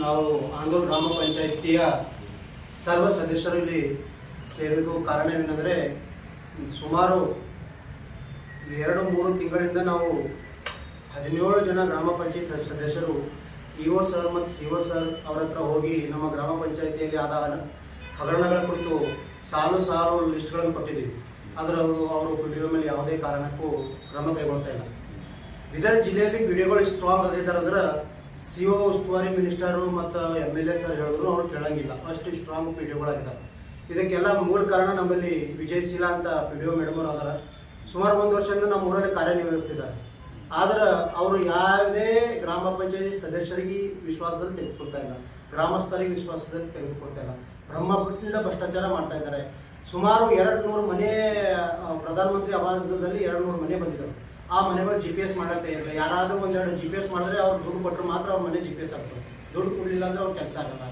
ನಾವು ಆಂದೂರು ಗ್ರಾಮ ಪಂಚಾಯಿತಿಯ ಸರ್ವ ಸದಸ್ಯರು ಇಲ್ಲಿ ಸೇರಿದ್ದು ಕಾರಣವೇನೆಂದರೆ ಸುಮಾರು ಎರಡು ಮೂರು ತಿಂಗಳಿಂದ ನಾವು ಹದಿನೇಳು ಜನ ಗ್ರಾಮ ಪಂಚಾಯತ್ ಸದಸ್ಯರು ಇ ಒ ಸರ್ ಮತ್ತು ಸಿ ಒ ಸರ್ ಅವರ ಹತ್ರ ಹೋಗಿ ನಮ್ಮ ಗ್ರಾಮ ಪಂಚಾಯಿತಿಯಲ್ಲಿ ಆದ ಹಗರಣಗಳ ಕುರಿತು ಸಾಲು ಸಾಲು ಲಿಸ್ಟ್ಗಳನ್ನು ಕೊಟ್ಟಿದ್ದೀವಿ. ಆದರೆ ಅವರು ಅವರು ವಿಡಿಯೋ ಮೇಲೆ ಯಾವುದೇ ಕಾರಣಕ್ಕೂ ಕ್ರಮ ಕೈಗೊಳ್ತಾ ಇಲ್ಲ. ಬೀದರ್ ಜಿಲ್ಲೆಯಲ್ಲಿ ವಿಡಿಯೋಗಳು ಸ್ಟ್ರಾಂಗ್ ಆಗಿದ್ದಾರೆ ಅಂದ್ರೆ ಸಿ ಒ ಉಸ್ತುವಾರಿ ಮಿನಿಸ್ಟರು ಮತ್ತು ಎಂ ಎಲ್ ಎ ಸರ್ ಹೇಳಿದ್ರು, ಅವ್ರು ಕೇಳಂಗಿಲ್ಲ. ಅಷ್ಟು ಸ್ಟ್ರಾಂಗ್ ಪಿ ವಿಡಿಯೋಗಳಾಗಿದ್ದಾವೆ ಇದಕ್ಕೆಲ್ಲ ಮೂಲ ಕಾರಣ ನಮ್ಮಲ್ಲಿ ವಿಜಯಶೀಲ ಅಂತ ಪಿ ಡಿ ಒ ಅವರು ಅದಾರ. ಸುಮಾರು ಒಂದು ವರ್ಷದಿಂದ ನಮ್ಮ ಊರಲ್ಲಿ ಕಾರ್ಯನಿರ್ವಹಿಸ್ತಿದ್ದಾರೆ. ಆದ್ರೆ ಅವರು ಯಾವುದೇ ಗ್ರಾಮ ಪಂಚಾಯತ್ ಸದಸ್ಯರಿಗೆ ವಿಶ್ವಾಸದಲ್ಲಿ ತೆಗೆದುಕೊಳ್ತಾ ಇಲ್ಲ. ಗ್ರಾಮಸ್ಥರಿಗೆ ವಿಶ್ವಾಸದಲ್ಲಿ ತೆಗೆದುಕೊಳ್ತಾ ಇಲ್ಲ. ಬ್ರಹ್ಮಪುಟ್ಟಿಂದ ಭ್ರಷ್ಟಾಚಾರ ಮಾಡ್ತಾ ಇದ್ದಾರೆ. ಸುಮಾರು ಎರಡು ನೂರು ಮನೆ ಪ್ರಧಾನಮಂತ್ರಿ ಆವಾಸದಲ್ಲಿ ಎರಡು ನೂರು ಮನೆ ಬಂದಿದ್ದಾರೆ ಆ ಮನೆಗಳು ಜಿ ಪಿ ಎಸ್ ಮಾಡೋಕ್ಕೆ ಇರಲಿಲ್ಲ ಯಾರಾದರೂ ಒಂದೆರಡು ಜಿ ಪಿ ಎಸ್ ಮಾಡಿದ್ರೆ ಅವ್ರು ದುಡ್ಡು ಕೊಟ್ಟರು ಮಾತ್ರ ಅವ್ರ ಮನೆ ಜಿ ಪಿ ಎಸ್ ಆಗ್ತದೆ. ದುಡ್ಡು ಕೊಡಲಿಲ್ಲ ಅಂದರೆ ಅವ್ರ ಕೆಲಸ ಆಗಲ್ಲ.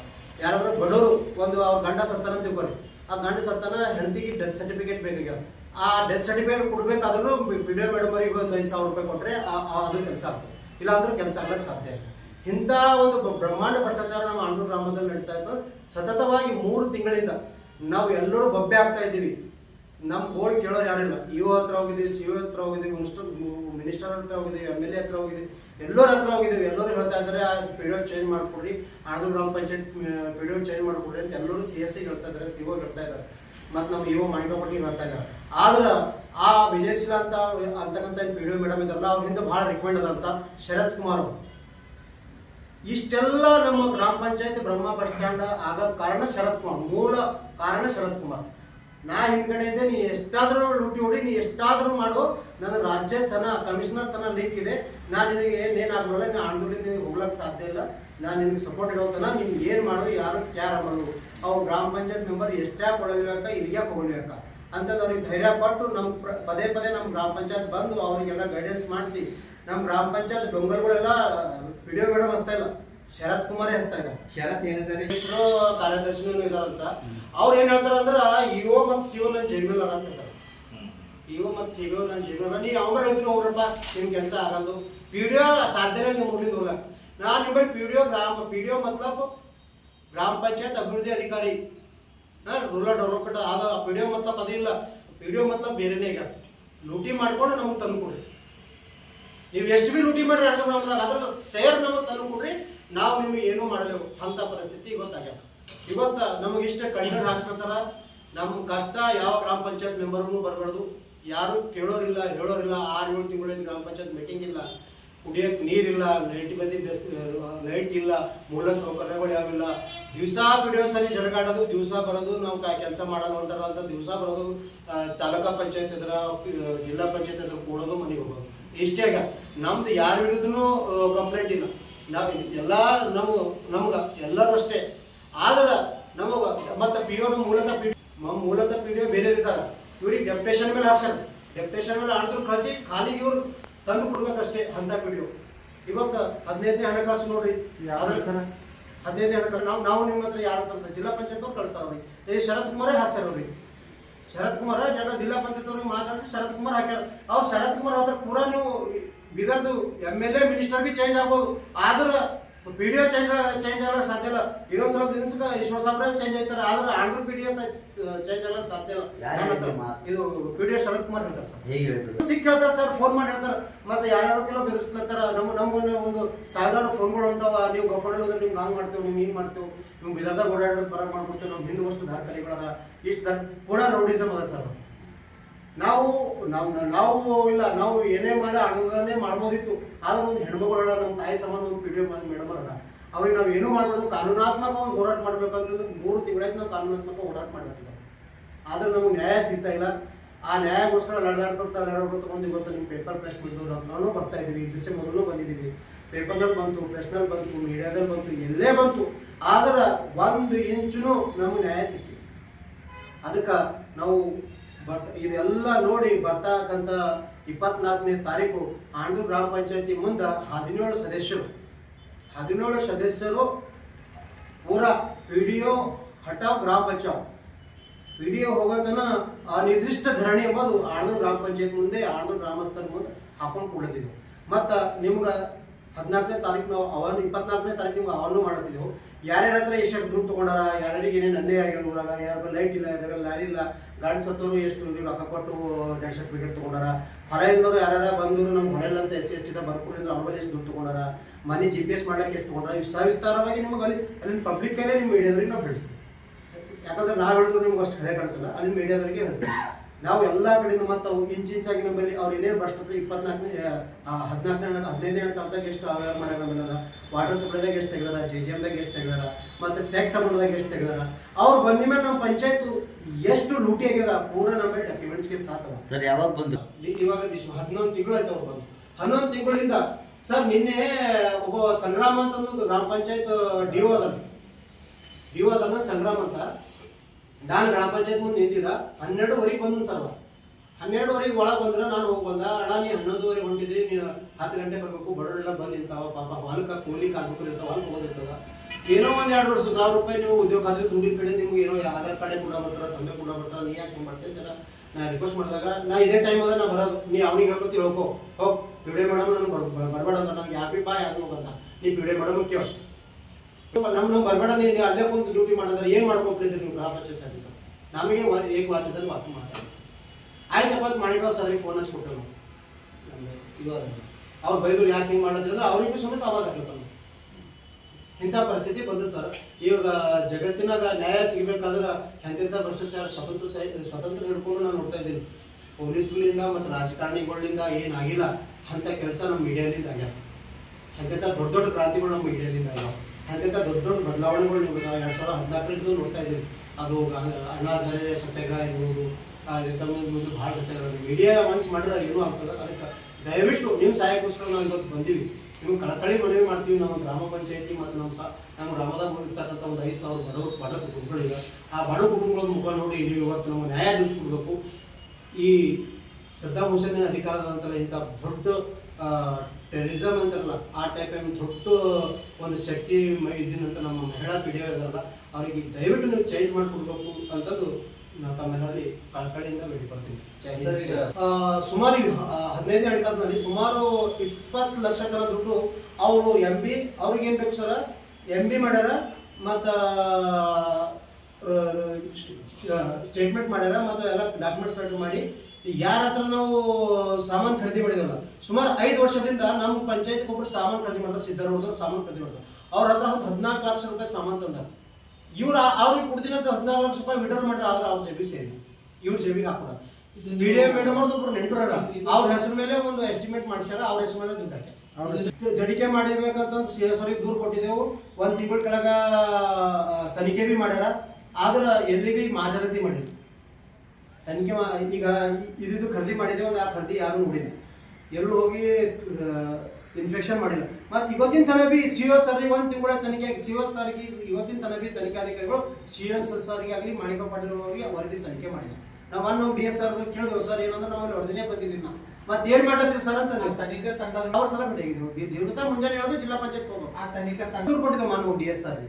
ಯಾರಾದರೂ ಬಡವರು ಒಂದು ಅವ್ರ ಗಂಡ ಸತ್ತಾನ ತಿಳ್ಕೊರಿ ಆ ಗಂಡ ಸತ್ತಾನ ಹೆಂಡತಿಗೆ ಡೆತ್ ಸರ್ಟಿಫಿಕೇಟ್ ಬೇಕಾಗ್ಯದ. ಆ ಡೆತ್ ಸರ್ಟಿಫಿಕೇಟ್ ಕೊಡಬೇಕಾದ್ರೂ ವಿಡಿಯೋ ಮೇಡಮ್ ಅವರಿಗೆ ಒಂದು ಐದು ಸಾವಿರ ರೂಪಾಯಿ ಕೊಟ್ಟರೆ ಅದು ಕೆಲಸ ಆಗ್ತದೆ. ಇಲ್ಲ ಅಂದ್ರೆ ಕೆಲಸ ಆಗ್ಲಿಕ್ಕೆ ಸಾಧ್ಯ ಇಲ್ಲ. ಇಂಥ ಒಂದು ಬ್ರಹ್ಮಾಂಡ ಭ್ರಷ್ಟಾಚಾರ ನಮ್ಮ ಆಂಧ್ರ ಗ್ರಾಮದಲ್ಲಿ ನಡೀತಾ ಇತ್ತು ಸತತವಾಗಿ ಮೂರು ತಿಂಗಳಿಂದ ನಾವು ಎಲ್ಲರೂ ಬಬ್ಬೆ ಆಗ್ತಾ ಇದ್ದೀವಿ. ನಮ್ಮ ಬೋರ್ಡ್ ಕೇಳೋರು ಯಾರಿಲ್ಲ ಇಒ ಹತ್ರ ಹೋಗಿದ್ದೀವಿ ಸಿ ಒ ಹತ್ರ ಹೋಗಿದ್ದೀವಿ ಮಿನಿಸ್ಟರ್ ಮಿನಿಸ್ಟರ್ ಹತ್ರ ಹೋಗಿದ್ದೀವಿ, ಎಂ ಎಲ್ ಎ ಹತ್ರ ಹೋಗಿದ್ದೀವಿ, ಎಲ್ಲರ ಹತ್ರ ಹೋಗಿದ್ದೀವಿ, ಎಲ್ಲರೂ ಹೇಳ್ತಾ ಇದ್ದಾರೆ, ಆ ಪಿಡಿಯೋ ಚೇಂಜ್ ಮಾಡಿಕೊಡ್ರಿ ಆಂಧ್ರ ಗ್ರಾಮ ಪಂಚಾಯತ್ ಪಿಡಿಯೋ ಚೇಂಜ್ ಮಾಡಿಕೊಡ್ರಿ ಅಂತ ಎಲ್ಲರೂ ಸಿ ಎಸ್ ಸಿ ಹೇಳ್ತಾ ಇದ್ದಾರೆ, ಸಿ ಒ ಹೇಳ್ತಾ ಇದ್ದಾರೆ. ಮತ್ತು ನಮ್ಮ ಇಒ ಮಾಣಿಕಪಟ್ಟಿ ಹೇಳ್ತಾ ಇದ್ದಾರೆ. ಆದ್ರೆ ಆ ವಿಜಯಶೀಲ ಅಂತ ಅಂತಕ್ಕಂಥ ಪಿ ಡಿ ಒ ಮೇಡಮ್ ಇದ್ದಾರಲ್ಲ ಅವ್ರ ಹಿಂದೆ ಭಾಳ ರಿಕಮೆಂಡ್ ಅದಂತ ಶರತ್ ಕುಮಾರ್ ಇಷ್ಟೆಲ್ಲ ನಮ್ಮ ಗ್ರಾಮ ಪಂಚಾಯತ್ ಬ್ರಹ್ಮ ಬಸ್ ಸ್ಟ್ಯಾಂಡ್ ಆಗ ಕಾರಣ ಶರತ್ ಕುಮಾರ್, ಮೂಲ ಕಾರಣ ಶರತ್ ಕುಮಾರ್. ನಾ ಹಿಂದ್ಗಡೆ ಇದ್ದೆ ನೀ ಎಷ್ಟಾದರೂ ಲೂಟಿ ಹೊಡಿ ನೀ ಎಷ್ಟಾದರೂ ಮಾಡು. ನನ್ನ ರಾಜ್ಯ ತನ ಕಮಿಷನರ್ ತನ ಲಿಂಕ್ ಇದೆ. ನಾನು ನಿನಗೆ ಏನಾಗಲ್ಲ ನಾನು ಆಂಧ್ರದಿಂದ ಹೋಗ್ಲಕ್ಕೆ ಸಾಧ್ಯ ಇಲ್ಲ. ನಾನು ನಿನಗೆ ಸಪೋರ್ಟ್ ಇರೋತನ ನಿಮ್ಗೆ ಏನು ಮಾಡೋದು ಯಾರು ಕ್ಯಾರ್ ಮಾಡೋದು ಅವ್ರು ಗ್ರಾಮ ಪಂಚಾಯತ್ ಮೆಂಬರ್ ಎಷ್ಟೇ ಕೊಡಲಿಬೇಕ ಇಲ್ಲಿಗೆ ಹೋಗ್ಲಿಬೇಕ ಅಂತಂದು ಅವ್ರಿಗೆ ಧೈರ್ಯ ಪಟ್ಟು ನಮ್ಮ ಪದೇ ಪದೇ ನಮ್ಮ ಗ್ರಾಮ ಪಂಚಾಯತ್ ಬಂದು ಅವರಿಗೆಲ್ಲ ಗೈಡೆನ್ಸ್ ಮಾಡಿಸಿ. ನಮ್ಮ ಗ್ರಾಮ ಪಂಚಾಯತ್ ಡೊಂಗಲ್ಗಳೆಲ್ಲ ವಿಡಿಯೋ ಮೇಡಮ್ ಹಸ್ತಾ ಇಲ್ಲ. ಶರತ್ ಕುಮಾರೇ ಹಸ್ತಾ ಇದ್ದಾರೆ. ಶರತ್ ಏನಿದ್ದಾರೆ? ಅಧ್ಯಕ್ಷರು ಕಾರ್ಯದರ್ಶಿನೂ ಇದಾರಂತ. ಅವ್ರು ಏನ್ ಹೇಳ್ತಾರ ಅಂದ್ರ ಇಒ ಮತ್ ಸಿಒ ನನ್ ಜೈಮಿಲ್ಲ ಅಂತ ಹೇಳ್ತಾರೆ ಇಒ ಮತ್ ಸಿಒ ನನ್ ಜೈಮಿಲ್ಲ ನೀ ಅವಾಗ ಹೇಳ್ತೀನಿ ಹೋಗ್ರಪ್ಪ ನಿಮ್ ಕೆಲಸ ಆಗಲ್ದು. ಪಿಡಿಒ ಸಾಧ್ಯನೇ ನೀವು ಮುಗಿದ್ ಹೋಗ್ಲ. ನಾನ್ ನಿಮ್ಮಲ್ಲಿ ಪಿಡಿಒ ಗ್ರಾಮ ಪಿಡಿಒ ಮತ್ಲಬ್ ಗ್ರಾಮ ಪಂಚಾಯತ್ ಅಭಿವೃದ್ಧಿ ಅಧಿಕಾರಿ. ಹಾ ರೂರಲ್ ಡೆವಲಪ್ಮೆಂಟ್ ಆದ ಪಿಡಿಒ ಮತ್ಲಬ್ ಅದಿಲ್ಲ ಪಿಡಿಒ ಮತ್ಲಬ್ ಬೇರೆನೇ ಈಗ. ಲೂಟಿ ಮಾಡ್ಕೊಂಡು ನಮಗೆ ತಂದು ಕೊಡ್ರಿ. ನೀವು ಎಷ್ಟು ಬಿ ಲೂಟಿ ಮಾಡ್ರಿ ಗ್ರಾಮದಾಗ ಅದ್ರ ಸೇರ್ ನಮಗೆ ತಂದು ಕೊಡ್ರಿ. ನಾವು ನಿಮಗೆ ಏನೂ ಮಾಡಲೇವು ಅಂತ ಪರಿಸ್ಥಿತಿ ಇವತ್ತಾಗ್ಯಾವ ಇವತ್ತ ನಮಗೆ ಇಷ್ಟ ಕಣ್ಣೀರ್ ಹಾಕ್ಸ್ಕೊತಾರ ನಮ್ ಕಷ್ಟ ಯಾವ ಗ್ರಾಮ ಪಂಚಾಯತ್ ಮೆಂಬರ್ಗೂ ಬರಬಾರ್ದು. ಯಾರು ಕೇಳೋರಿಲ್ಲ, ಹೇಳೋರಿಲ್ಲ, ಆರು ಏಳು ತಿಂಗಳಿಂದ ಗ್ರಾಮ ಪಂಚಾಯತ್ ಮೀಟಿಂಗ್ ಇಲ್ಲ. ಕುಡಿಯಕ್ಕೆ ನೀರಿಲ್ಲ ಲೈಟ್ ಬಂದಿ ಬೆಸ್ ಲೈಟ್ ಇಲ್ಲ, ಮೂಲ ಸೌಕರ್ಯಗಳು ಯಾವಿಲ್ಲ. ದಿವಸ ಬಿಡಿಯೋ ಸರಿ ಜಡಗಾಡೋದು, ದಿವಸ ಬರೋದು, ನಾವು ಕೆಲಸ ಮಾಡಲ್ಲ ಹೊಂಟಾರ ಅಂತ ದಿವಸ ಬರೋದು ತಾಲೂಕಾ ಪಂಚಾಯತ್ ಹತ್ರ ಜಿಲ್ಲಾ ಪಂಚಾಯತ್ ಹತ್ರ ಕೂಡೋದು ಮನೆಗೆ ಹೋಗೋದು. ಇಷ್ಟೇ ಆಗ ನಮ್ದು ಯಾರ ವಿರುದ್ಧನೂ ಕಂಪ್ಲೇಂಟ್ ಇಲ್ಲ. ನಾವು ಎಲ್ಲ ನಮ್ಗೆ ನಮ್ಗೆ ಎಲ್ಲರೂ ಅಷ್ಟೇ. ಆದ್ರೆ ನಮಗ ಮತ್ತೆ ಪಿ ಒ ಮೂಲತಃ ಪಿ ಮೂಲತಃ ಪಿ ಡಿ ಒ ಬೇರೆ ಇರ್ತಾರ ಇವ್ರಿಗೆ ಡೆಪ್ಟೇಷನ್ ಮೇಲೆ ಹಾಕ್ಸಲ್ಲ ಡೆಪ್ಟೇಷನ್ ಮೇಲೆ ಆಡಿದ್ರು ಕಳಿಸಿ ಖಾಲಿ ಇವ್ರು ತಂದು ಕೊಡ್ಬೇಕಷ್ಟೇ ಅಂತ ಪಿ ಡಿ ಒ ಇವತ್ತು ಹದಿನೈದನೇ ಹಣಕಾಸು ನೋಡ್ರಿ? ಹದಿನೈದನೇ ಹಣಕಾಸು ನಾವು ನಾವು ನಿಮ್ಮ ಹತ್ರ ಯಾರ ಹತ್ರ ಜಿಲ್ಲಾ ಪಂಚಾಯತ್ ಅವ್ರು ಕಳಿಸ್ತಾರ ಈ ಏ ಶರತ್ ಕುಮಾರೇ ಹಾಕ್ಸಾರ ಅವ್ರಿ ಶರತ್ ಕುಮಾರ ಜನ ಜಿಲ್ಲಾ ಪಂಚಾಯತ್ ಅವ್ರಿಗೆ ಮಾತಾಡಿಸಿ ಶರತ್ ಕುಮಾರ್ ಹಾಕ್ಯಾರ. ಅವ್ರು ಶರತ್ ಕುಮಾರ್ ಹತ್ರ ಪೂರಾ ನೀವು ಬಿದರ್ದು M L A minister be change ಆಗ್ಬೋದು. ಆದ್ರೆ ಒ ಚೇಂಜ್ ಚೇಂಜ್ ಆಗಕ್ಕೆ ಸಾಧ್ಯ ಇಲ್ಲ. ಇರೋ ಸ್ವಲ್ಪ ದಿನಕ್ಕೆ ಇಷ್ಟೋ ಸಾಬ್ರೆ ಚೇಂಜ್ ಆಯ್ತಾರೆ. ಆದ್ರೆ ಆಂಧ್ರ ವಿಡಿಯೋ ಚೇಂಜ್ ಆಗಕ್ಕೆ ಸಾಧ್ಯ ಇಲ್ಲ? ಇದು ವಿಡಿಯೋ ಶರತ್ ಕುಮಾರ್ ಹೇಳ್ತಾರೆ ಸರ್. ಹೇಗೆ ಹೇಳಿದ್ರು? ಸಿಕ್ ಹೇಳ್ತಾರೆ ಸರ್ ಫೋನ್ ಮಾಡಿ ಹೇಳ್ತಾರೆ. ಮತ್ತೆ ಯಾರ್ಯಾರೋ ಕೆಲವು ಬೆದರಿಸ್ಲತ್ತಾರ. ನಮ್ಮ ನಮ್ಗೆ ಒಂದು ಸಾವಿರಾರು ಫೋನ್ಗಳು ಉಂಟಾವ. ನೀವು ಗೊಬ್ಬರ ಹೋದ್ರೆ ನಿಮ್ಗೆ ಹಂಗೆ ಮಾಡ್ತೇವೆ ನೀವು ಏನು ಮಾಡ್ತೇವೆ. ನಿಮ್ಗೆ ಬಿದರ್ದಾಗ ಓಡಾಡೋದು ಬರ ಮಾಡ್ಕೊಡ್ತೇವೆ ನಮ್ಮ ಹಿಂದೂ ಅಷ್ಟು ದಾಖಲೆಗಳ ಇಷ್ಟು ದಾಖ ಕೂಡ ರೌಡಿಸಮ್ ಅದ ಸರ್. ನಾವು ನಾವು ನಾವು ಇಲ್ಲ, ನಾವು ಏನೇ ಮಾಡಿ ಹಣದನ್ನೇ ಮಾಡ್ಬೋದಿತ್ತು. ಆದ್ರೆ ಒಂದು ಹೆಣ್ಮಗಳ ನಮ್ಮ ತಾಯಿ ಸಮಾನ ಒಂದು ವಿಡಿಯೋ ಮೇಡಮ್ ಅಲ್ಲ ಅವ್ರಿಗೆ ನಾವು ಏನು ಮಾಡ್ಬಾರ್ದು ಕಾನೂನಾತ್ಮಕವಾಗಿ ಹೋರಾಟ ಮಾಡ್ಬೇಕಂತಂದ್ರೆ ಮೂರು ತಿಂಗಳಾಯ್ತು ನಾವು ಕಾನೂನಾತ್ಮಕ ಹೋರಾಟ ಮಾಡ್ತಿದ್ದೆ ಆದ್ರೆ ನಮಗೆ ನ್ಯಾಯ ಸಿಗ್ತಾ ಇಲ್ಲ. ಆ ನ್ಯಾಯಕ್ಕೋಸ್ಕರ ಲಡ್ದಾಡ್ಕೊಳ್ತಾ ಲಡ್ದಾಡ್ಕೊತ ಬಂದು ಇವತ್ತು ನಿಮ್ಗೆ ಪೇಪರ್ ಪ್ರೆಸ್ ಬಿಡ್ದವ್ರು ನಾವು ಬರ್ತಾ ಇದೀವಿ ದಿವಸ ಮೊದಲು ಬಂದಿದ್ದೀವಿ. ಪೇಪರ್ದಲ್ಲಿ ಬಂತು ಪ್ರೆಸ್ನಲ್ಲಿ ಬಂತು ಮೀಡಿಯಾದಲ್ಲಿ ಬಂತು, ಎಲ್ಲೇ ಬಂತು. ಆದ್ರೆ ಒಂದು ಇಂಚುನು ನಮಗೆ ನ್ಯಾಯ ಸಿಕ್ಕಿಲ್ಲ. ಅದಕ್ಕೆ ನಾವು ಬರ್ತ ಇದೆಲ್ಲ ನೋಡಿ ಬರ್ತಕ್ಕಂಥ ಇಪ್ಪತ್ನಾಲ್ಕನೇ ತಾರೀಕು ಆಂಧ್ರ ಗ್ರಾಮ ಪಂಚಾಯತಿ ಮುಂದೆ ಹದಿನೇಳು ಸದಸ್ಯರು. ಹದಿನೇಳು ಸದಸ್ಯರು ಪೂರ ಪಿ ಡಿ ಒ ಹಠಾವ್ ಗ್ರಾಮ ಪಂಚಾಯತ್. ಪಿ ಡಿ ಒ ಹೋಗೋದನ್ನ ಅನಿರ್ದಿಷ್ಟ ಧರಣಿ ಎಂಬುದು ಆಳ್ದೂರು ಗ್ರಾಮ ಪಂಚಾಯತ್ ಮುಂದೆ ಆಳ್ದೂರು ಗ್ರಾಮಸ್ಥರ ಮುಂದೆ ಹಾಕೊಂಡು ಕೂಡಿದ್ದೀವಿ ಮತ್ತು ನಿಮ್ಗೆ ಹದಿನಾಲ್ಕನೇ ತಾರೀಕು ನಾವು ಅವನು, ಇಪ್ಪತ್ನಾಲ್ಕನೇ ತಾರೀಕು ನೀವು ಅವನು ಮಾಡತ್ತಿದ್ದೆವು ಯಾರ್ಯಾರ ಹತ್ರ ಎಷ್ಟೆಷ್ಟು ದುಡ್ಡು ತೊಗೊಂಡಾರ, ಯಾರ್ಯಾರಿಗೆ ಏನೇನು ಅನ್ಯಾಯ ಆಗ್ಯದ ಊರಾಗ ಯಾರು ಲೈಟ್ ಇಲ್ಲ, ಯಾರ ಲಾರಿ ಇಲ್ಲ, ಗಾಡಿ ಸತ್ತೋರು ಎಷ್ಟು ನೀವು ರೊಕ್ಕ ಕೊಟ್ಟು ಡೆತ್ ಸರ್ಟಿಫಿಕೇಟ್ ತೊಗೊಂಡಾರ ಹೊರ ಇಲ್ದವರು ಯಾರ್ಯಾರ ಬಂದರು ನಮ್ಮ ಹೊರಲ್ಲಿ ಅಂತ ಎಸ್ ಸಿ, ಎಸ್ ಟಿದ ಬರ್ಕೊಂಡಿದ್ರೆ ಅವ್ರಲ್ಲಿ ಎಷ್ಟು ದುಡ್ಡು ತೊಗೊಂಡಾರ, ಮನೆ ಜಿ ಪಿ ಎಸ್ ಮಾಡ್ಲಿಕ್ಕೆ ಎಷ್ಟು ತೊಗೊಂಡಾರ, ಇವು ಸವಿಸ್ತಾರವಾಗಿ ನಿಮಗೆ ಅಲ್ಲಿ, ಅಲ್ಲಿನ ಪಬ್ಲಿಕ್ಕಲ್ಲೇ ನಿಮ್ಮ ಮೀಡಿಯಾದ್ರಿಗೆ ನಾವು ಬೆಳೆಸ್ತೀವಿ ಯಾಕಂದ್ರೆ ನಾವು ಹೇಳಿದ್ರು ನಿಮ್ಗೆ ಅಷ್ಟು ಹಳೆ ಕಾಣಿಸಲ್ಲ ಅಲ್ಲಿ ಮೀಡಿಯಾದವರಿಗೆ ಹೇಳಿಸ್ತೀವಿ. ನಾವು ಎಲ್ಲ ಕಡೆಯಿಂದ ಮತ್ತು ಅವು ಇಂಚಿಂಚಾಗಿ ನಮ್ಮಲ್ಲಿ ಅವ್ರು ಏನೇನು ಭ್ರಷ್ಟ ಇಪ್ಪತ್ನಾಲ್ಕನೇ ಹದಿನಾಲ್ಕನೇ ಹದಿನೈದನೇ ಕ್ಲಾಸ್ದಾಗ ಎಷ್ಟು ಅವ್ಯವಹಾರ ಮಾಡ್ಯಾರ ನಮ್ಮಲ್ಲ ವಾಟರ್ ಸಪ್ಲೈದಾಗ ಎಷ್ಟು ತೆಗ್ದಾರ ಜೆ ಜಿ ಎಮ್ದಾಗ ಎಷ್ಟು ತೆಗ್ದಾರ ಮತ್ತು ಟ್ಯಾಕ್ಸ್ ಅಮೌಂಟ್ದಾಗ ಎಷ್ಟು ತೆಗ್ದಾರ ಅವ್ರು ಬಂದ ಮೇಲೆ ನಮ್ಮ ಪಂಚಾಯತ್ ಎಷ್ಟು ಲೂಟಿ ಆಗ್ಯದ ಪೂರ ನಮ್ಮ ಡಾಕ್ಯುಮೆಂಟ್ಸ್ಗೆ ಸಾಕು ಸರ್ ಯಾವಾಗ ಬಂದು? ಇವಾಗ ಹದಿನೊಂದು ಹನ್ನೊಂದು ತಿಂಗಳು ಆಯ್ತು ಅವ್ರು ಬಂದು. ಹನ್ನೊಂದು ತಿಂಗಳಿಂದ ಸರ್ ನಿನ್ನೆ ಒಬ್ಬ ಸಂಗ್ರಾಮ್ ಅಂತಂದು ಗ್ರಾಮ ಪಂಚಾಯತ್ ಡಿ ಒ ಅದ ಡಿ ಅದನ್ನ ಸಂಗ್ರಾಮ್ ಅಂತ. ನಾನು ಗ್ರಾಮ ಪಂಚಾಯತ್ ಮುಂದೆ ನಿಂತಿದ್ದ, ಹನ್ನೆರಡುವರೆಗೆ ಬಂದನು ಸರ್ವ. ಹನ್ನೆರಡುವರೆಗೆ ಒಳಗೆ ಬಂದ್ರೆ ನಾನು ಹೋಗಿ ಬಂದ, ಅಣ್ಣ, ನೀ ಹನ್ನೊಂದುವರೆಗೆ ಹೊಂಟಿದ್ರಿ ನೀವು ಹತ್ತು ಗಂಟೆ ಬರಬೇಕು, ಬಡವರೆಲ್ಲ ಬಂದು ನಿಂತಾವ ಪಾಪ ಹೊಲಕ್ಕೆ ಕೂಲಿ ಕಾರ್ಮಿಕರು ಇರ್ತಾವ, ಹೊಲಕ್ಕೆ ಹೋಗಿರ್ತದ ಏನೋ ಒಂದು ಎರಡು ವರ್ಷ, ಸಾವಿರ ರೂಪಾಯಿ ನೀವು ಉದ್ಯೋಗ ಆದ್ರೆ ದುಡ್ಡಿನ ಕಡೆ ನಿಮ್ಗೆ ಏನೋ ಆಧಾರ್ ಕಾರ್ಡೇ ಕೂಡ ಬರ್ತಾರ, ತಂದೆ ಕೂಡ ಬರ್ತಾರ, ನೀ ಯಾಕೆ ಮಾಡ್ತೇನೆ ಜನ ನಾ ರಿಕ್ವೆಸ್ಟ್ ಮಾಡಿದಾಗ, ನಾ ಇದೇ ಟೈಮ್ ಅದ ನಾ ಬರೋದು. ನೀ ಅವ್ನಿಗೆ ಹೇಳ್ಕೊ ಹೋಗ್. ವಿಡಿಯೋ ಮೇಡಮ್ ನಾನು ಬರ್ಬೇಡ ಅಂತ ನನಗೆ ಯಾಕೆ ಬಾ ಯಾಕೆ ಹೋಗಂತ ನೀ ವಿಡಿಯೋ ಮೇಡಮ್ ಕೇಳ. ನಮ್ ನಮ್ ಬರಬೇಡ ನೀನು ನೀವು ಅಲ್ಲೇ ಕುಂತು ಡ್ಯೂಟಿ ಮಾಡಿದ್ರೆ ಏನ್ ಮಾಡ್ಕೊಂಡ್ರಿ ನೀವು ಗ್ರಾಮ ಪಂಚಾಯತ್ ಸದಸ್ಯ? ನಮಗೆ ಏಕ ವಾಚ್ಯದಲ್ಲಿ ಮಾತು ಮಾತಾಡಿ. ಆಯ್ತಪ್ಪ ಅಂತ ಮಾಡಿರೋ ಸರ್ ಫೋನ್ ನಮ್ಗೆ ಇದು ಅದ ಅವ್ರು ಬೈದ್ರು ಯಾಕೆ ಹಿಂಗೆ ಅಂದ್ರೆ ಅವ್ರಿಗೆ ಭೀ ಸಮೇತ ಆವಾಜ್ ಆಗ್ಲತ್ತ ಇಂಥ ಪರಿಸ್ಥಿತಿ ಬಂದ ಸರ್. ಇವಾಗ ಜಗತ್ತಿನಾಗ ನ್ಯಾಯ ಸಿಗಬೇಕಾದ್ರೆ ಎಂತೆಂಥ ಭ್ರಷ್ಟಾಚಾರ ಸ್ವತಂತ್ರ ಸ್ವತಂತ್ರ ಹಿಡ್ಕೊಂಡು ನಾನು ನೋಡ್ತಾ ಇದ್ದೀನಿ. ಪೊಲೀಸ್ಲಿಂದ ಮತ್ತು ರಾಜಕಾರಣಿಗಳಿಂದ ಏನಾಗಿಲ್ಲ. ಅಂಥ ಕೆಲಸ ನಮ್ಮ ಮೀಡಿಯಾದಿಂದ ಆಗ್ಯಾವ ಎಂತೆಂಥ ದೊಡ್ಡ ದೊಡ್ಡ ಕ್ರಾಂತಿಗಳು ನಮ್ಮ ಮೀಡಿಯಾದಿಂದ ಆಗ್ಯಾವ. ಎಂತೆಂಥ ದೊಡ್ಡ ದೊಡ್ಡ ಬದಲಾವಣೆಗಳು ನೀವು ಎರಡು ಸಾವಿರದ ಹದಿನಾಲ್ಕರಿಂದ ನೋಡ್ತಾ ಇದ್ದೀವಿ ಅದು ಗಾ- ಅಣ್ಣಾ ಹಜಾರೆ ಸತ್ಯಾಗ್ರಹ ಇರ್ಬೋದು ಇದು ಭಾಳ ಸತ್ಯಾಗ್ರಹ ಮೀಡಿಯಾ ಮನ್ಸ್ ಮಾಡಿದ್ರೆ ಏನೂ ಆಗ್ತದೆ. ಅದಕ್ಕೆ ದಯವಿಟ್ಟು ನೀವು ಸಹಾಯಕ್ಕೋಸ್ಕರ ನಾವು ಇವತ್ತು ಬಂದೀವಿ. ನೀವು ಕಳಕಳಿ ಮನವಿ ಮಾಡ್ತೀವಿ, ನಮ್ಮ ಗ್ರಾಮ ಪಂಚಾಯತಿ ಮತ್ತು ನಮ್ಮ ಸಹ ನಮ್ಮ ಗ್ರಾಮದಾಗ ಇರ್ತಕ್ಕಂಥ ಒಂದು ಐದು ಸಾವಿರ ಬಡ ಬಡ ಕುಟುಂಬಗಳಿವೆ ಆ ಬಡ ಕುಟುಂಬಗಳ ಮುಖ ನೋಡಿ ನೀವು ಇವತ್ತು ನಮ್ಮ ನ್ಯಾಯ ಕೊಡಬೇಕು ಈ ಸದ್ದಾಂ ಹುಸೇನ್ ಅಧಿಕಾರದಂತಲ್ಲ ಇಂಥ ದೊಡ್ಡ ಟೆರರಿಸಮ್ ಅಂತಾರಲ್ಲ ಆ ಟೈಪ್ ಏನು ದೊಡ್ಡ ಒಂದು ಶಕ್ತಿ ಇದ್ದಿನಂತ ನಮ್ಮ ಮಹಿಳಾ ಪೀಡಿಯೋ ಇದಾರಲ್ಲ ಅವರಿಗೆ ದಯವಿಟ್ಟು ನೀವು ಚೇಂಜ್ ಮಾಡಿಕೊಡ್ಬೇಕು ಅಂತದ್ದು ನಾ ತಮ್ಮೆಲ್ಲರಲ್ಲಿ ಕಳಕಳಿಯಿಂದ ಬೇಡಿಕೊಳ್ತೀನಿ. ಸುಮಾರು ಹದಿನೈದನೇ ಹಣಕಾಸಿನಲ್ಲಿ ಸುಮಾರು ಇಪ್ಪತ್ತು ಲಕ್ಷ ತರ ದುಡ್ಡು ಅವರು ಎಂ ಬಿ ಅವ್ರಿಗೆ ಏನು ಬೇಕು ಸರ್? ಎಂ ಬಿ ಮಾಡ್ಯಾರ ಮತ್ತು ಸ್ಟೇಟ್ಮೆಂಟ್ ಮಾಡ್ಯಾರ ಮತ್ತು ಎಲ್ಲ ಡಾಕ್ಯುಮೆಂಟ್ಸ್ ಮಾಡಿ ಯಾರ ಹತ್ರ ನಾವು ಸಾಮಾನು ಖರೀದಿ ಮಾಡಿದವಲ್ಲ. ಸುಮಾರು ಐದು ವರ್ಷದಿಂದ ನಮ್ಮ ಪಂಚಾಯತ್ ಒಬ್ಬರು ಸಾಮಾನು ಖರೀದಿ ಮಾಡಿದ ಸಿದ್ದರೂಢದವ್ರು ಸಾಮಾನು ಖರೀದಿ ಮಾಡ್ತಾರೆ ಅವ್ರ ಹತ್ರ ಒಂದು ಹದಿನಾಲ್ಕು ಲಕ್ಷ ರೂಪಾಯಿ ಸಾಮಾನು ತಂದ ಇವ್ರು ಅವ್ರಿಗೆ ಕೊಡ್ತೀನಿ ಅಂತ ಹದಿನಾಲ್ಕು ಲಕ್ಷ ರೂಪಾಯಿ ವಿಡ್ರಾಲ್ ಮಾಡ್ರೆ ಆದ್ರೆ ಅವ್ರ ಜೇಬಿ ಸೇರಿ. ಇವ್ರ ಜೇಬಿಗೆ ಹಾಕೋಣ. ಎಂ ಮೇಡಮ್ ಅವ್ರದ್ದು ಒಬ್ರು ನೆಂಟರ ಅವ್ರ ಹೆಸರು ಮೇಲೆ ಒಂದು ಎಸ್ಟಿಮೇಟ್ ಮಾಡ್ಸ್ಯಾರ ಅವ್ರ ಹೆಸರು ಮೇಲೆ ದುಡ್ಡು ಹಾಕಿ ಜಡಿಕೆ ಮಾಡಿಬೇಕಂತ ಸಿ ಎಸ್ ಅವ್ರಿಗೆ ದೂರ ಕೊಟ್ಟಿದ್ದೆವು. ಒಂದು ತಿಂಗಳ ಕೆಳಗ ತನಿಖೆ ಬಿ ಮಾಡ್ಯಾರ. ಆದ್ರೆ ಎಲ್ಲಿ ಬಿ ಮಾಜರತಿ ಮಾಡಿಲ್ಲ ತನಿಖೆ ಮಾ- ಈಗ ಇದಿದು ಖರೀದಿ ಮಾಡಿದ್ದೇವೆ ಒಂದು ಆ ಖರೀದಿ ಯಾರು ನೋಡಿಲ್ಲ. ಎಲ್ಲೂ ಹೋಗಿ ಇನ್ಫೆಕ್ಷನ್ ಮಾಡಿಲ್ಲ. ಮತ್ತು ಇವತ್ತಿನ ತನ ಬಿ ಸಿ ಒ ಸರ್ ಒಂದು ತಿಂಗಳ ತನಿಖೆ ಸಿ ಒ ಸರ್ಗೆ ಇವತ್ತಿನ ತನ ಬಿ ತನಿಖಾಧಿಕಾರಿಗಳು ಸಿ ಎಸ್ ಸರ್ಗೆ ಆಗಲಿ ಮಾಣಿಕ ಪಾಟೀಲ್ ಅವರಿಗೆ ವರದಿ ಸಲ್ಲಿಕೆ ಮಾಡಿಲ್ಲ ನಾವು ನಾವು ಡಿ ಎಸ್ ಆರ್ ಕೇಳಿದೆವು ಸರ್ ಏನಂದ್ರೆ ನಮ್ಮಲ್ಲಿ ವರದಿನೇ ಬಂದಿದ್ದೀವಿ ನಾವು. ಮತ್ತೆ ಏನ್ ಮಾಡತ್ರಿ ಸರ್ ಅಂತ ತನಿಖೆ ತಂಡ ಅವ್ರ ಸಲ ಬಿಟ್ಟಿದ್ರು ದೇವ್ರ ದಿವಸ ಮುಂಜಾನೆ ಹೇಳೋದು ಜಿಲ್ಲಾ ಪಂಚಾಯತ್ ಹೋಗೋ ಆ ತನಿಖೆ ತಂಡ ಕೊಟ್ಟಿದ್ದೆ ನಾವು ಡಿ ಎಸ್ ಆರ್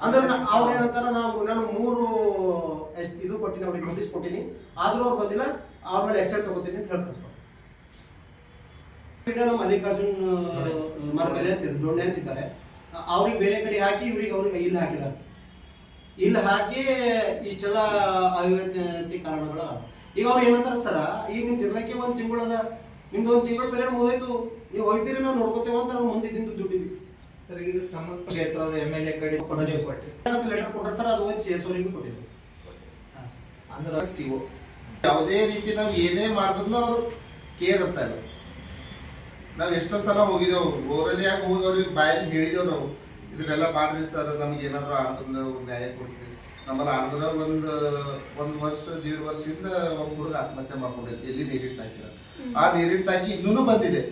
ಅಂದ್ರೆ ಅವ್ರು ಏನಂತಾರ ನಾವು ನಾನು ಮೂರು ಎಷ್ಟ್ ಇದು ಕೊಟ್ಟಿನಿ ಅವ್ರಿಗೆ ನೋಟಿಸ್ ಕೊಟ್ಟಿನಿ. ಆದರೂ ಅವ್ರು ಬಂದಿಲ್ಲ ಅವ್ರ ಮೇಲೆ ಎಕ್ಸೆಲ್ ತಗೋತೀನಿ ಅಂತ ಹೇಳಿ ನಮ್ಮ ಮಲ್ಲಿಕಾರ್ಜುನ್ ಮರ ಅಂತ ದೊಣ್ಣೆ ಅಂತಿದ್ದಾರೆ ಅವ್ರಿಗೆ ಬೇರೆ ಕಡೆ ಹಾಕಿ ಇವ್ರಿಗೆ ಅವ್ರಿಗೆ ಇಲ್ಲಿ ಹಾಕಿದ್ದಾರೆ. ಇಲ್ಲಿ ಹಾಕಿ ಇಷ್ಟೆಲ್ಲ ಅವಿವೇತಿ ಕಾರಣಗಳು. ಈಗ ಅವ್ರು ಏನಂತಾರೆ ಸರ ಈಗ ನಿಮ್ದು ಇರ್ಲಿಕ್ಕೆ ಒಂದು ತಿಂಗಳದ ನಿಮ್ದು ಒಂದು ತಿಂಗಳ ಬೇರೆ ಮುಗಿದಾಯ್ತು. ನೀವು ಹೋಗ್ತೀರಿ ನಾವು ನೋಡ್ಕೋತೇವೆ ಅಂತ ನಾವು ಮುಂದೆ ತಿಂದು ದುಡ್ಡಿದ್ವಿ ಸರ್ ಇದಕ್ಕೆ ಸಂಬಂಧ ಕ್ಷೇತ್ರದ ಎಂ ಎಲ್ ಎ ಕಡೆ ಲೆಟರ್ ಕೊಟ್ಟರೆ ಸರ್ ಅದು ಒಂದು ಸಿ ಎಸ್ ಅವರಿಗೂ ಕೊಟ್ಟಿದ್ದೀವಿ ಅಂದ್ರೆ ಸಿಒ ಯಾವುದೇ ರೀತಿ ನಾವು ಏನೇ ಮಾಡಿದ್ರು ಅವರು ಕೇರ್ ಅಂತ ಇಲ್ಲ. ನಾವು ಎಷ್ಟೋ ಸಲ ಹೋಗಿದ್ದೇವು. ಓರಲ್ಲಿ ಯಾಕೆ ಹೋಗೋರಿಗೆ ಬಾಯಲ್ಲಿ ಹೇಳಿದೆವು ನಾವು. ಇದನ್ನೆಲ್ಲ ಮಾಡ್ರಿ ಸರ್ ನಮ್ಗೆ ಏನಾದ್ರು ಆಡದ್ರೆ ನಾವು ನ್ಯಾಯ ಕೊಡಿಸ್ರಿ. ನಮ್ಮಲ್ಲಿ ಆಡಿದ್ರೆ ಒಂದು ಒಂದು ವರ್ಷ ದೀಡ್ ವರ್ಷದಿಂದ ಒಬ್ಬ ಹುಡುಗ ಆತ್ಮಹತ್ಯೆ ಮಾಡ್ಕೊಂಡಿದ್ದೆ ಎಲ್ಲಿ ನೀರಿಟ್ಟು ಹಾಕಿಲ್ಲ. ಆ ನೀರಿಟ್ಟು ಹಾಕಿ ಇನ್ನೂ ಬಂದಿದೆ.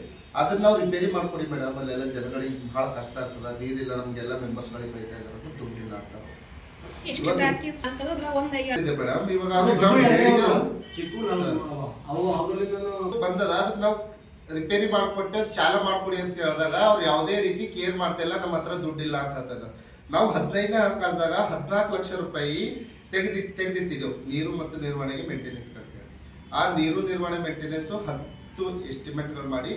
ಅದನ್ನ ನಾವು ರಿಪೇರಿ ಮಾಡ್ಕೊಡಿ ಮೇಡಮ್ ಅಲ್ಲೆಲ್ಲ ಜನಗಳಿಗೆ ಬಹಳ ಕಷ್ಟ ಆಗ್ತದ. ನೀರಿಲ್ಲ ನಮ್ಗೆಲ್ಲ ಮೆಂಬರ್ಸ್ಗಳಿಗೆ ಬೈತಾ ಇದ್ದಾರೆ. ತುಂಬಿಲ್ಲ ಅಂತ. ಎಷ್ಟು ಬಾಕಿ ಒಂದ್ ಐವತ್ತು. ಮೇಡಮ್. ಇವಾಗ ಅದು. ಅವ. ಚಿಕ್ಕು ಅವು ಹೌದಲಿಂದನೂ ಬಂದದ ಅದಕ್ಕೆ ನಾವು ರಿಪೇರಿ ಮಾಡ್ಕೊಟ್ಟೆ ಚಾಲ ಮಾಡ್ಕೊಡಿ ಅಂತ ಹೇಳಿದಾಗ ಅವ್ರು ಯಾವುದೇ ರೀತಿ ಕೇರ್ ಮಾಡ್ತಾ ಇಲ್ಲ ನಮ್ಮ ಹತ್ರ ದುಡ್ಡಿಲ್ಲ ಅಂತ ಹೇಳ್ತಾರೆ. ನಾವು ಹದಿನೈದನೇ ಹಣಕಾಸದಾಗ ಹದಿನಾಲ್ಕು ಲಕ್ಷ ರೂಪಾಯಿ ತೆಗೆದಿ ತೆಗೆದಿಟ್ಟಿದ್ದೆವು. ನೀರು ಮತ್ತು ನಿರ್ವಹಣೆಗೆ ಮೇಂಟೆನೆನ್ಸ್ ಅಂತೇಳಿ ಆ ನೀರು ನಿರ್ವಹಣೆ ಮೇಂಟೆನೆನ್ಸ್ ಹತ್ತು ಎಸ್ಟಿಮೇಟ್ಗಳು ಮಾಡಿ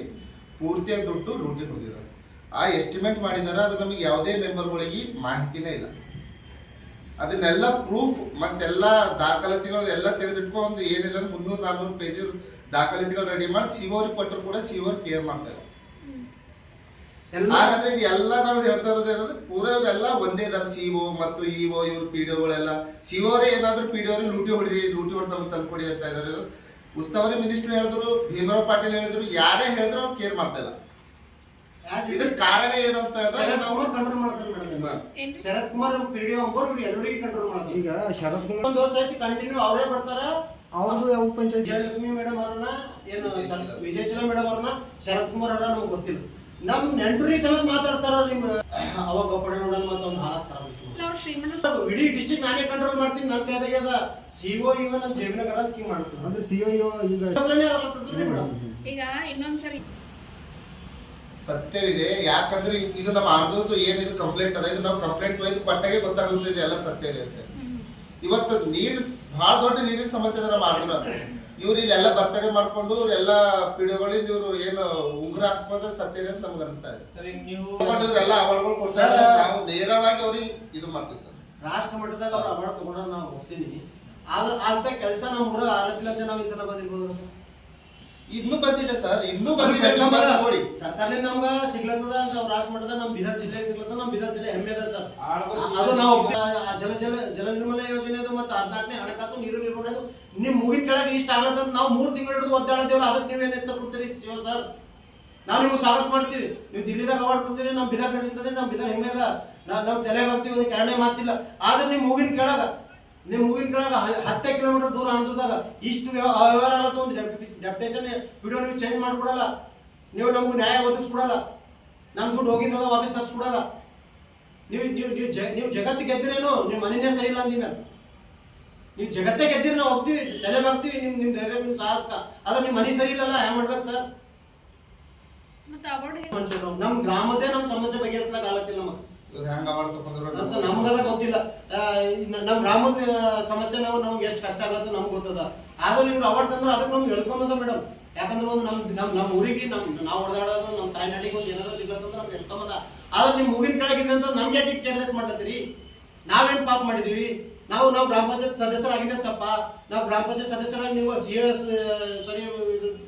ಪೂರ್ತಿಯಾಗಿ ದುಡ್ಡು ರೂಢಿ ಹೊಡೆದಿದ್ದಾರೆ ಆ ಎಸ್ಟಿಮೇಟ್ ಮಾಡಿದಾರೆ ಅದು ನಮಗೆ ಯಾವುದೇ ಮೆಂಬರ್ಗಳಿಗೆ ಮಾಹಿತಿನೇ ಇಲ್ಲ. ಅದನ್ನೆಲ್ಲ ಪ್ರೂಫ್ ಮತ್ತೆಲ್ಲ ದಾಖಲಾತಿಗಳು ಎಲ್ಲ ತೆಗೆದಿಟ್ಕೊಂಡು ಏನಿಲ್ಲ ಮುನ್ನೂರು ನಾನ್ನೂರು ಪೇಜ್ ದಾಖಲಾತಿಗಳು ರೆಡಿ ಮಾಡಿ ಸಿಒರಿಗೆ ಕೊಟ್ಟರು ಕೂಡ ಸಿಒರ್ ಕೇರ್ ಮಾಡ್ತಾರೆ ಎಲ್ಲ ಹಾಗಾದ್ರೆ ಇದು ಎಲ್ಲ ನಾವು ಹೇಳ್ತಾ ಇರೋದು ಏನಂದ್ರೆ ಪೂರ ಇವರೆಲ್ಲ ಒಂದೇ ಇದಾರೆ ಸಿಒ ಮತ್ತು ಇಒ ಇವ್ರ ಪಿ ಡಿ ಒಗಳೆಲ್ಲ ಸಿಒರೇ ಏನಾದ್ರು ಪಿ ಡಿ ಅವ್ರಿಗೆ ಲೂಟಿ ಹೊಡಿರಿ ಲೂಟಿ ಹೊಡೆದ ತಂದ್ಕೊಡಿ ಅಂತ ಇದಾರೆ. ಉಸ್ತುವಾರಿ ಮಿನಿಸ್ಟರ್ ಹೇಳಿದ್ರು ಭೀಮರಾವ್ ಪಾಟೀಲ್ ಹೇಳಿದ್ರು ಯಾರೇ ಹೇಳಿದ್ರು ಅವ್ರು ಕೇರ್ ಮಾಡ್ತಾ ಇಲ್ಲ. ಇದಕ್ಕೆ ಕಾರಣ ಏನು ಅಂತ ಹೇಳಿದ್ರೆ ನಾವು ಕಂಟ್ರೋಲ್ ಮಾಡ್ತಾರೆ? ಶರತ್ ಕುಮಾರ್ ಪಿಡಿಒ ಅಂಬೋರ್ ಇವ್ರು ಎಲ್ಲರಿಗೂ ಕಂಟ್ರೋಲ್ ಮಾಡೋದು. ಈಗ ಶರತ್ ಕುಮಾರ್ ಒಂದು ವರ್ಷ ಆಯ್ತು ಕಂಟಿನ್ಯೂ ಅವರೇ ಬರ್ತಾರ. ಅವ್ರದ್ದು ಯಾವ ಪಂಚಾಯತ್? ಜಯಲಕ್ಷ್ಮಿ ಮೇಡಮ್ ಅವ್ರನ್ನ ಏನು ವಿಜಯಶೀಲ. ಮೇಡಮ್ ಅವ್ರನ್ನ ಶರತ್ ಕುಮಾರ್ ಅವ್ರ ನಮ್ಗೆ ಗೊತ್ತಿಲ್ಲ. ನಮ್ ನೆಂಟರಿಗೆ ಸಮೇತ ಮಾತಾಡ್ತಾರ ನಿಮ್ ಅವಾಗ ಪಡೆ ನೋಡಲ್ಲ ಮತ್ತೆ ಒಂದು ಶ್ರೀಮಂತ ಇಡೀ ಡಿಸ್ಟ್ರಿಕ್ಟ್ ನಾನೇ ಕಂಟ್ರೋಲ್ ಮಾಡ್ತೀನಿ ನನ್ನ ಕೈದಾಗೆ ಅದ ಸಿಒ ಇವ ನನ್ನ ಜೇಬಿನಾಗ ಅಂತ ಹಿಂಗ್ ಮಾಡ್ತೀನಿ. ಅಂದ್ರೆ ಸಿ ಐ ಈಗ ಮೇಡಮ್ ಈಗ ಇನ್ನೊಂದ್ಸರಿ ಸತ್ಯವಿದೆ. ಯಾಕಂದ್ರೆ ಇದು ನಮ್ಮ ಅರ್ಧದ್ದು ಏನಿದು ಕಂಪ್ಲೇಂಟ್ ಅದ? ಇದು ನಾವು ಕಂಪ್ಲೇಂಟ್ ಒಯ್ದು ಕೊಟ್ಟಾಗೆ ಗೊತ್ತಾಗುತ್ತೆ ಇದು ಎಲ್ಲ ಸತ್ಯ ಇದೆ ಅಂತ. ಇವತ್ತು ನೀರು ಬಹಳ ದೊಡ್ಡ ನೀರಿನ ಸಮಸ್ಯೆ ಅದ ನಮ್ಮ ಅರ್ಧ ಇವ್ರು ಇಲ್ಲೆಲ್ಲ ಬರ್ತಡೇ ಮಾಡ್ಕೊಂಡು ಇವ್ರೆಲ್ಲ ಪಿಡಿಯೋಗಳಿಂದ ಇವ್ರು ಏನು ಉಂಗುರ ಹಾಕ್ಸ್ಬೋದು ಸತ್ಯ ಇದೆ ಅಂತ ನಮ್ಗೆ ಅನಿಸ್ತಾ ಇದೆ. ಇವರೆಲ್ಲ ಅವಾರ್ಡ್ಗಳು ಕೊಡ್ತಾರೆ. ಸರ್, ನಾವು ನೇರವಾಗಿ ಅವ್ರಿಗೆ ಇದು ಮಾಡ್ತೀವಿ ಸರ್. ರಾಷ್ಟ್ರ ಮಟ್ಟದಾಗ ಅವ್ರ ಅವಾರ್ಡ್ ತಗೊಂಡ್ರೆ ನಾವು ಹೋಗ್ತೀನಿ. ಆದ್ರೆ ಅಂತ ಕೆಲಸ ನಮ್ಮ ಊರಾಗ ಆಗತ್ತಿಲ್ಲ ಅಂತ ನಾವು ಇದನ್ನ ಬಂದಿರ್ಬೋದು. ಇನ್ನೂ ಬಂದಿದೆ ಸರ್ ಇನ್ನು ಬಂದಿದೆ ನೋಡಿ. ಸರ್ಕಾರದಿಂದ ನಮ್ಗ ಸಿಗ್ಲತ್ತದ ನಾವು ರಾಷ್ಟ್ರ ಮಟ್ಟದ ನಮ್ ಬಿದರ್ ಜಿಲ್ಲೆ ನಮ್ ಬಿದರ್ ಜಿಲ್ಲೆ ಹೆಮ್ಮೆ ಅದ ಸರ್. ಅದು ನಾವು ಜಲ ಜಲ ಜಲ ನಿರ್ಮಲ ಯೋಜನೆ ಅದು ಮತ್ತೆ ಹದಿನಾಲ್ಕನೇ ಹಣಕಾಸು ನೀರು ನಿರ್ವಹಣೆ ಅದು ನಿಮ್ ಮುಗಿದ ಕೆಳಗೆ ಇಷ್ಟ ಆಗ್ಲತ್ತದ ನಾವು ಮೂರ್ ತಿಂಗಳು ಹಿಡಿದು ಒದ್ದಾಡದೇವಲ್ಲ ಅದಕ್ಕೆ ನೀವೇನ್ ಎತ್ತ ಕೊಡ್ತೀರಿ ಶಿವ ಸರ್? ನಾವು ನಿಮ್ಗೆ ಸ್ವಾಗತ ಮಾಡ್ತೀವಿ. ನೀವು ದಿಲ್ಲಿದಾಗ ಅವಾರ್ಡ್ ಕೊಡ್ತೀರಿ ನಮ್ ಬಿದರ್ ನಡೀತದೆ ನಮ್ ಬಿದರ್ ಹೆಮ್ಮೆ ಅದ ನಮ್ ತಲೆ ಬಾಗ್ತೀವಿ ಅದಕ್ಕೆ ಎರಡನೇ ಮಾತಿಲ್ಲ. ಆದ್ರೆ ನಿಮ್ ಮುಗಿನ ಕೆಳಗ ನಿಮ್ ಮುಗಿನ ಕೆಳಗ ಹತ್ತೆ ಕಿಲೋಮೀಟರ್ ದೂರ ಹಂತದಾಗ ಇಷ್ಟು ವ್ಯವಹಾರ ಅವ್ಯವಹಾರ ಆಗತ್ತ ಒಂದು ಡೆಪ್ಟೇಷನ್ ವಿಡಿಯೋ ನೀವು ಚೇಂಜ್ ಮಾಡ್ಕೊಡಲ್ಲ. ನೀವು ನಮ್ಗೆ ನ್ಯಾಯ ಒದಗಿಸ್ಕೊಡಲ್ಲ. ನಮ್ ದುಡ್ಡು ಹೋಗಿದ್ದದ ವಾಪಸ್ ತರಿಸ್ಕೊಡಲ್ಲ. ನೀವು ನೀವು ನೀವು ಜ ನೀವು ಜಗತ್ತು ಗೆದ್ದಿರೇನು? ನಿಮ್ಮ ಮನೆಯೇ ಸರಿ ಇಲ್ಲ ಅಂದಿನ ನೀವು ಜಗತ್ತೇ ಗೆದ್ದಿರಿ ನಾವು ಹೋಗ್ತೀವಿ ತಲೆ ಬಾಗ್ತೀವಿ ನಿಮ್ ನಿಮ್ ಧೈರ್ಯ ನಿಮ್ ಸಾಹಸ. ಆದ್ರೆ ನಿಮ್ಮ ಮನೆ ಸರಿ ಇಲ್ಲಲ್ಲ ಹ್ಯಾಂಗ್ ಮಾಡ್ಬೇಕು ಸರ್? ಮನುಷ್ಯರು ನಮ್ ಗ್ರಾಮದೇ ನಮ್ ಸಮಸ್ಯೆ ಬಗೆಹರಿಸ್ಲಾಕ ಆಗತ್ತಿಲ್ಲ ನಮಗ್. ಇವ್ರು ಅಂತ ನಮ್ಗೆಲ್ಲ ಗೊತ್ತಿಲ್ಲ. ನಮ್ಮ ಗ್ರಾಮದ ಸಮಸ್ಯೆ ನಾವು, ನಮ್ಗೆ ಎಷ್ಟು ಕಷ್ಟ ಆಗತ್ತೆ ನಮ್ಗೆ ಗೊತ್ತದ. ಆದ್ರೆ ಅವಾರ್ಡ್ ತಂದ್ರೆ ಅದಕ್ಕೆ ನಮ್ಗೆ ಹೇಳ್ಕೊಂಬದ ಮೇಡಮ್. ಯಾಕಂದ್ರೆ ಒಂದು ನಮ್ ನಮ್ ನಮ್ಮ ಊರಿಗೆ ನಮ್, ನಾವು ಹೊಡೆದಾಡೋದು ನಮ್ಮ ತಾಯ್ನಾಡಿಗೆ ಒಂದು ಏನಾದ್ರು ಸಿಗ್ಲತ್ತಂದ್ರೆ ನಮ್ಗೆ ಹೇಳ್ಕೊಂಬದ. ಆದ್ರೆ ನಿಮ್ ಊರಿನ ಕೆಳಗಿದ್ದಂತ ನಮ್ಗೆ ಯಾಕೆ ಕೇರ್ಲೆಸ್ ಮಾಡತ್ತೀರಿ ನಾವೇನ್ ಪಾಪ ಮಾಡಿದೀವಿ? ನಾವು ನಾವು ಗ್ರಾಮ ಪಂಚಾಯತ್ ಸದಸ್ಯರಾಗಿದೆ ತಪ್ಪ. ನಾವು ಗ್ರಾಮ ಪಂಚಾಯತ್ ಸದಸ್ಯರಾಗಿ ನೀವು ಸಿ ಎಸ್ ಸರಿ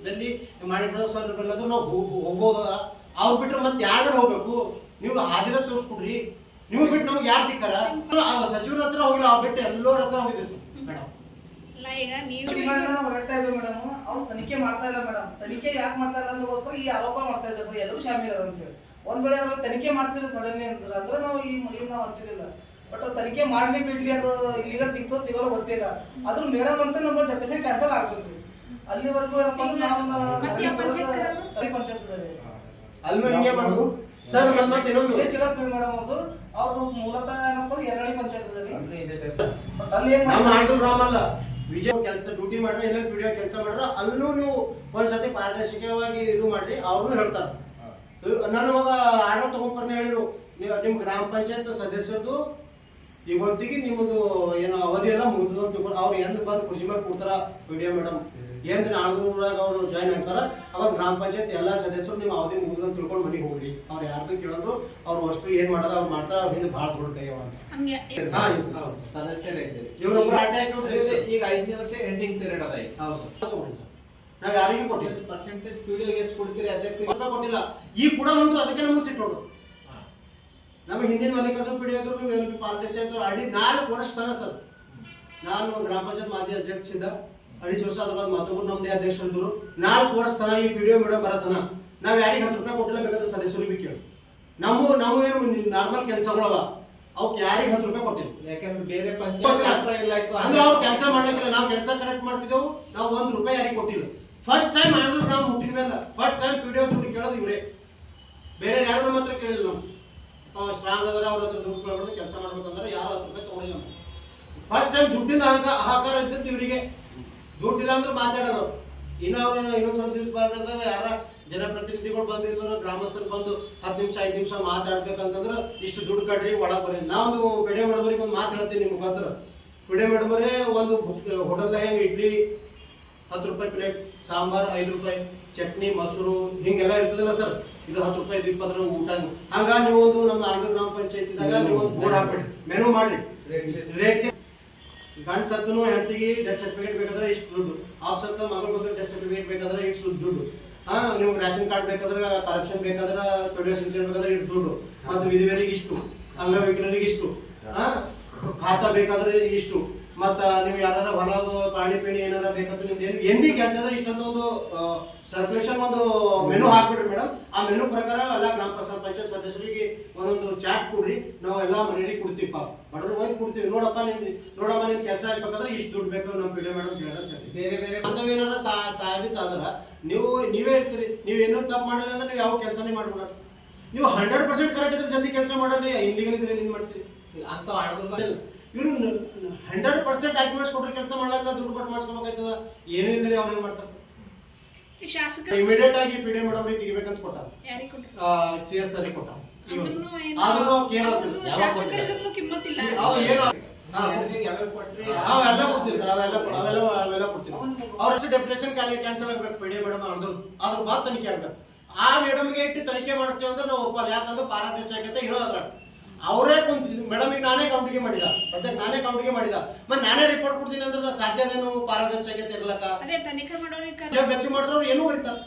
ಡೆಲ್ಲಿ ಮಾಡಿದ ಸರ್ ನಾವು ಹೋಗ್- ಹೋಗ್ಬೋದ? ಅವ್ರು ಬಿಟ್ರೆ ಮತ್ತೆ ಯಾರು ಹೋಗ್ಬೇಕು? ನೀವು ಹಾದಿರ ತೋರಿಸ್ಕೊಡ್ರಿ. ನೀವು ಬಿಟ್ಟು ನಮ್ಗೆ ಯಾರು ದಿಕ್ಕಾರ ಆ ಸಚಿವರ ಹತ್ರ ಹೋಗಿಲ್ಲ ಆ ಬಿಟ್ಟು ಎಲ್ಲರ ಹತ್ರ ಹೋಗಿದ್ದೀವಿ ಸರ್. ಮೇಡಮ್ ಈಗ ನೀವು ಹೊರಡ್ತಾ ಇದ್ವಿ ಮೇಡಮ್ ಅವ್ರು ತನಿಖೆ ಮಾಡ್ತಾ ಇಲ್ಲ ಮೇಡಮ್ ತನಿಖೆ ಯಾಕೆ ಮಾಡ್ತಾ ಇಲ್ಲ ಅಂದ್ಕೋಸ್ಕರ ಈ ಆರೋಪ ಮಾಡ್ತಾ ಇದ್ದಾರೆ ಸರ್. ಎಲ್ಲರೂ ಶಾಮೀಲ್ ಅದ ಅಂತೇಳಿ ಒಂದ್ ವೇಳೆ ಅವ್ರು ತನಿಖೆ ಮಾಡ್ತಿರೋ ಸಡನ್ಲಿ ಅಂತ ಅಂದ್ರೆ. ನಾವು ಈ ಈಗ ನಾವು ಅಂತಿದ್ದಿಲ್ಲ ಬಟ್ ತನಿಖೆ ಮಾಡ್ಲಿ ಬಿಡ್ಲಿ ಅದು ಇಲ್ಲಿಗ ಸಿಗ್ತೋ ಸಿಗೋಲ್ಲ ಗೊತ್ತಿಲ್ಲ. ಅದ್ರ ಮೇಡಮ್ ಅಂತ ನಮ್ಮ ಡೆಪ್ಯೂಟೇಷನ್ ಕ್ಯಾನ್ಸಲ್ ಆಗ್ಬೇಕು. ಅಲ್ಲಿವರೆಗೂ ಏನಪ್ಪ ಅಂದ್ರೆ ನಾವು ಪಂಚಾಯತ್ ಅಲ್ಲೂ ಹಿಂಗೆ ಮಾಡೋದು? ಸರ್ ಮತ್ತೆ ಮತ್ತೆ ಇನ್ನೊಂದು. ಮೇಡಮ್ ಅವರು. ಅವ್ರು ಮೂಲತಃ ಏನಪ್ಪ ಎರಡನೇ ಪಂಚಾಯತ್ ಅದ ಅಲ್ಲಿ ಏನ್ ನಮ್ಮ? ಆಂಧ್ರ ಗ್ರಾಮ ಅಲ್ಲ. ವಿಜಯ ಕೆಲಸ ಡ್ಯೂಟಿ ಮಾಡ್ರಿ ಎಲ್ಲ ವಿಡಿಯೋ ಕೆಲಸ ಮಾಡ್ರೆ ಅಲ್ಲೂ ನೀವು ಒಂದ್ಸತಿ ಪಾರದರ್ಶಕವಾಗಿ ಇದು ಮಾಡ್ರಿ ಅವ್ರು ಹೇಳ್ತಾರೆ. ನಾನು ಮಗ ಆರ್ಡರ್ ತಗೊಂಡ್ಬರ್ನ ಹೇಳಿರು ನೀವು ನಿಮ್ಮ ಗ್ರಾಮ ಪಂಚಾಯತ್ ಸದಸ್ಯರದು ಇವತ್ತಿಗೆ ನಿಮ್ಮದು ಏನೋ ಅವಧಿ ಎಲ್ಲ ಮುಗಿದ ಅವ್ರು ಎಂದ್ ಬಂದು ಕೃಷಿ ಮೇಲೆ ಕೊಡ್ತಾರ ವಿಡಿಯೋ ಮೇಡಮ್ ಎಂದ್ ನಾಳ್ದೂರಾಗ ಅವರು ಜಾಯ್ನ್ ಆಗ್ತಾರ ಅವಾಗ ಗ್ರಾಮ ಪಂಚಾಯತ್ ಎಲ್ಲ ಸದಸ್ಯರು ನಿಮ್ಮ ಅವಧಿ ಮುಗಿದ ತಿಳ್ಕೊಂಡು ಮನೆಗೆ ಹೋಗ್ರಿ. ಅವ್ರು ಯಾರ್ದು ಕೇಳೋದು ಅವ್ರು ಅಷ್ಟು ಏನ್ ಮಾಡದ ಅವ್ರು ಮಾಡ್ತಾರ ಅವ್ರ ಹಿಂದೆ ಬಹಳ ದೊಡ್ಡ ಕೈ ಅವ ಅಂತ. ಹಂಗೆ. ಇವ್ರು. ಹೌದು, ಸದಸ್ಯರೇ ಇದ್ದೀರಿ. ಇವ್ರೊಬ್ರು ಆಟ ಹಾಕಿದ್ರು ಈಗ- ಐದನೇ ವರ್ಷ ಎಂಡಿಂಗ್ ಪೀರಿಯಡ್ ಅದ ಹೌದು ಸರ್. ನಾವು ಯಾರಿಗೂ ಕೊಟ್ಟಿಲ್ಲ. ಪರ್ಸೆಂಟೇಜ್ ಪಿಡಿಯೋಗೆ ಎಷ್ಟು ಕೊಡ್ತೀರಿ ಅಧ್ಯಕ್ಷ? ಕೊಟ್ಟಿಲ್ಲ. ಈಗ ಕೂಡ ನಮ್ದು ಅದಕ್ಕೆ ನಮ್ಗೆ ಸಿಟ್ಟು ನೋಡು ನಮಗೆ ಹಿಂದಿನ ಮಲ್ಲಿಕಾರ್ಜುನ ಪಿಡಿಯೋದ್ರು ನೀವು ಎಲ್ ಪಿ ಪಾಲದೇಶ ಅಡಿ ನಾಲ್ಕು ವರ್ಷ ತನ ಸರ್. ನಾನು ಗ್ರಾಮ ಪಂಚಾಯತ್ ಮಾಜಿ ಅಧ್ಯಕ್ಷಿದ್ದ ಅಡಿ ವರ್ಷ ಅದ್ರ ಮತ್ತೊಬ್ಬರು ಮತ್ತೊಬ್ರು ನಮ್ದೇ ಅಧ್ಯಕ್ಷರಿದ್ರು ನಾಲ್ಕು ವರ್ಷ ತನ ಈ ಪಿಡಿಯೋ ಮೇಡಮ್ ಬರತನ. ನಾವು ಯಾರಿಗೆ ಹತ್ತು ರೂಪಾಯಿ ಕೊಟ್ಟಿಲ್ಲ ಬೇಕಾದ್ರೆ ಸದಸ್ಯರಿಗೆ ಬಿ ಕೇಳಿ. ನಮ್ಮ ನಾವು ಏನು ನಾರ್ಮಲ್ ಕೆಲಸಗಳವ. ಅವಕ್ಕೆ ಯಾರಿಗೆ ಹತ್ತು ರೂಪಾಯಿ ಕೊಟ್ಟಿಲ್ಲ. ಯಾಕಂದ್ರೆ ಬೇರೆ ಪಂಚಾಯತ್ ಕೆಲಸ ಅಂದ್ರೆ ಅವ್ರು ಕೆಲಸ ಮಾಡ್ಲಿಕ್ಕಿಲ್ಲ ನಾವು ಕೆಲಸ ಕರೆಕ್ಟ್ ಮಾಡ್ತಿದ್ದೆವು ನಾವು ಒಂದು ರೂಪಾಯಿ ಯಾರಿಗೆ ಕೊಟ್ಟಿಲ್ಲ. ಫಸ್ಟ್ ಟೈಮ್ ಮಾಡಿದ್ರು ನಾವು ಹುಟ್ಟಿನ ಮೇಲೆ ಫಸ್ಟ್ ಟೈಮ್ ವಿಡಿಯೋ ದುಡ್ಡು ಕೇಳೋದು ಇವರೇ. ಬೇರೆ ಯಾರು ಮಾತ್ರ ಹತ್ರ ಕೇಳಿಲ್ಲ ನಾವು. ಸ್ಟ್ರಾಂಗ್ ಅದರ ಅವ್ರ ಹತ್ರ ದುಡ್ಡು ಕೇಳ್ಬಾರ್ದು ಕೆಲಸ ಮಾಡ್ಬೇಕಂದ್ರೆ ಯಾರು ಹತ್ತು ರೂಪಾಯಿ ಫಸ್ಟ್ ಟೈಮ್ ದುಡ್ಡಿನ ಹಾಕ ಆಕಾರ ಇದ್ದದ್ದು ಇವರಿಗೆ. ದುಡ್ಡಿಲ್ಲ ಅಂದ್ರೆ ಮಾತಾಡೋರು. ಇನ್ನು ಅವ್ರು ಇನ್ನೊಂದು ಸ್ವಲ್ಪ ದಿವಸ ಬರ್ಕೊಂಡಾಗ ಯಾರ ಜನಪ್ರತಿನಿಧಿಗಳು ಬಂದಿದ್ರು ಗ್ರಾಮಸ್ಥರು ಬಂದು ಹತ್ತು ನಿಮಿಷ, ಐದು ನಿಮಿಷ ಮಾತಾಡ್ಬೇಕಂತಂದ್ರೆ ಇಷ್ಟು ದುಡ್ಡು ಕಟ್ರಿ, ಒಳಗೆ ಬರ್ರಿ. ನಾವೊಂದು ಬೆಡೆ ಮೇಡಮರಿಗೆ ಒಂದು ಮಾತು ಹೇಳ್ತೀನಿ ನಿಮ್ಮ ಮುಖಾಂತರ ಮಾಡಬರೇ ಮೇಡಮರೇ, ಒಂದು ಹೋಟೆಲ್ದಾಗ ಹೆಂಗೆ ಇಡ್ಲಿ? ಹತ್ತು ರೂಪಾಯಿ ಪ್ಲೇಟ್ ಸಾಂಬಾರ್, ಐದು ರೂಪಾಯಿ, ಚಟ್ನಿ, ಮೊಸರು, ಹಿಂಗೆಲ್ಲ ಇರ್ತದಲ್ಲ ಸರ್. ಇದು ಹತ್ತು ರೂಪಾಯಿ ಇದು ಇಪ್ಪತ್ತು ರೂಪಾಯಿ ಊಟ ಹಂಗ ನೀವು ಒಂದು ನಮ್ಮ ಅರ್ಧ ಗ್ರಾಮ ಪಂಚಾಯತಿದಾಗ ನೀವು ಒಂದು ಬೋರ್ಡ್ ಹಾಕ್ಬಿಡಿ. ಮೆನು ಮಾಡಿ. ರೇಟ್ ಗಂಡ ಸತ್ತನು ಹೆಂಡತಿಗೆ ಡೆತ್ ಸರ್ಟಿಫಿಕೇಟ್ ಬೇಕಾದ್ರೆ ಇಷ್ಟು ದುಡ್ಡು. ಆಫ್ ಸತ್ತ ಮಗಳು ಬಂದ್ರೆ ಡೆತ್ ಸರ್ಟಿಫಿಕೇಟ್ ಬೇಕಾದ್ರೆ ಇಷ್ಟು ದುಡ್ಡು. ಹಾ ನಿಮ್ಗೆ ರೇಷನ್ ಕಾರ್ಡ್ ಬೇಕಾದ್ರೆ ಕರಪ್ಷನ್ ಬೇಕಾದ್ರೆ ಇನ್ಸೂರೆನ್ಸ್ ಬೇಕಾದ್ರೆ ಇಷ್ಟು ದುಡ್ಡು. ಮತ್ತು ವಿಧಿವೇರಿಗೆ ಇಷ್ಟು. ಅಂಗವಿಕಲರಿಗೆ ಇಷ್ಟು. ಹಾ ಖಾತಾ ಬೇಕಾದ್ರೆ ಇಷ್ಟು. ಮತ್ತ ನೀವು ಯಾರು ಹೊಲ ಪಾಣಿ ಪೀಣಿ ಏನಾರ ಬೇಕಂತ ನಿಮ್ದು ಏನು ಏನ್ ಬಿ ಕೆಲಸ ಅದ ಇಷ್ಟೊಂದು ಒಂದು ಸರ್ಕ್ಯುಲೇಷನ್ ಒಂದು ಮೆನು ಹಾಕ್ಬಿಡ್ರಿ ಮೇಡಮ್ ಆ ಮೆನು ಪ್ರಕಾರ ಎಲ್ಲ ಗ್ರಾಮ ಪಂಚಾಯತ್ ಪಂಚಾಯತ್ ಸದಸ್ಯರಿಗೆ ಒಂದೊಂದು ಚಾಟ್ ಕೊಡ್ರಿ. ನಾವು ಎಲ್ಲ ಕೊಡ್ತೀವಿ ಪಾಪ. ಬಡವ್ರು ಹೋಗಿ ಕೊಡ್ತೀವಿ. ನೋಡಪ್ಪ ನಿನ್ ನೋಡಪ್ಪ ನಿನ್ ಕೆಲಸ ಆಗ್ಬೇಕಾದ್ರೆ ಇಷ್ಟು ದುಡ್ಡು ಬೇಕು ನಮ್ಮ ಪಿಡಿಯೋ ಮೇಡಮ್ ಕೇಳೋದು ಬೇರೆ ಬೇರೆ ಅಂತವೇನಾರ ಸಾಬಿತ್ ಆದ್ರ ನೀವು ನೀವೇ ಇರ್ತೀರಿ. ನೀವೇನೋ ತಪ್ಪು ಮಾಡಿಲ್ಲ ಅಂದ್ರೆ ನೀವು ಯಾವ ಕೆಲಸನೇ ಮಾಡ್ಬಿಡ. ನೀವು ಹಂಡ್ರೆಡ್ ಪರ್ಸೆಂಟ್ ಕರೆಕ್ಟ್ ಇದ್ರೆ ಜಲ್ದಿ ಕೆಲಸ ಮಾಡಲ್ರಿ. ಇಲ್ಲಿಗೆ ಇದ್ರೆ ಏನ್ ಮಾಡ್ತೀರಿ? ಅಂತ ಹಣದ ಇವ್ರು ಹಂಡ್ರೆಡ್ ಪರ್ಸೆಂಟ್ ಡಾಕ್ಯುಮೆಂಟ್ಸ್ ಕೊಟ್ಟರೆ ಕೆಲಸ ಮಾಡಲ್ಲ ದುಡ್ಡು ಕೊಟ್ಟು ಮಾಡಿಸ್ಕೋಬೇಕಾಯ್ತದ? ಏನೂ ಇದ್ರೆ ಅವ್ರು ಏನ್ ಮಾಡ್ತಾರೆ ಸರ್? ಇಮಿಡಿಯೇಟ್ ಆಗಿ ಪಿ ಡಿ ಮೇಡಮ್ ತೆಗಿಬೇಕಂತ ಕೊಟ್ಟಾರ ಯಾರಿಗೆ ಕೊಟ್ರು? ಸಿ ಎಸ್ ಆರ್ ಕೊಟ್ಟಾರ ಅಂದ್ರೂನು ಏನು- ಆದ್ರೂ ಕೇರ್ ಅವ್ರ್ದು ಶಾಸಕರಿಗೂ ಕಿಮ್ಮತ್ತಿಲ್ಲ. ಅವು ಏನು ಹಾ. ಕೊಟ್ರಿ? ಅವೆಲ್ಲ ಕೊಡ್ತೀವಿ ಸರ್ ಅವೆಲ್ಲ ಕೊ- ಅವೆಲ್ಲ ಅವೆಲ್ಲ ಕೊಡ್ತೀವಿ. ಅವ್ರಷ್ಟು ಡೆಪ್ಯುಟೇಷನ್ ಕ್ಯಾನ್ಸಲ್ ಆಗ್ಬೇಕು ಪಿ ಡಿ ಮೇಡಮ್ ಅದ್ರ ಅದ್ರ ಬಾದ್ ತನಿಖೆ ಆಗ್ಬೇಕು. ಆ ಮೇಡಮ್ಗೆ ಇಟ್ಟು ತನಿಖೆ ಮಾಡಿಸ್ತೀವಿ ಅಂದ್ರೆ ನಾವು ಒಪ್ಪಲ್ಲ ಯಾಕಂದ್ರೆ ಪಾರದರ್ಶಕತೆ ಇರೋದ್ರ ಅವರೇ ಕುಂತ ಮೇಡಮ್ ಈಗ ನಾನೇ ಕೌಂಟಿಗೆ ಮಾಡಿದ. ಸದ್ಯಕ್ಕೆ ನಾನೇ ಕೌಂಟಿಗೆ ಮಾಡಿದ. ಮತ್ತೆ ನಾನೇ ರಿಪೋರ್ಟ್ ಕೊಡ್ತೀನಿ ಅಂದ್ರೆ ನಾ ಸಾಧ್ಯ ಅದೇನು ಪಾರದರ್ಶಕತೆ ಇರ್ಲಕ್ಕ ಬೆಚ್ಚು ಮಾಡಿದ್ರು ಏನು ಏನೂ ಬರೀತಾರೆ.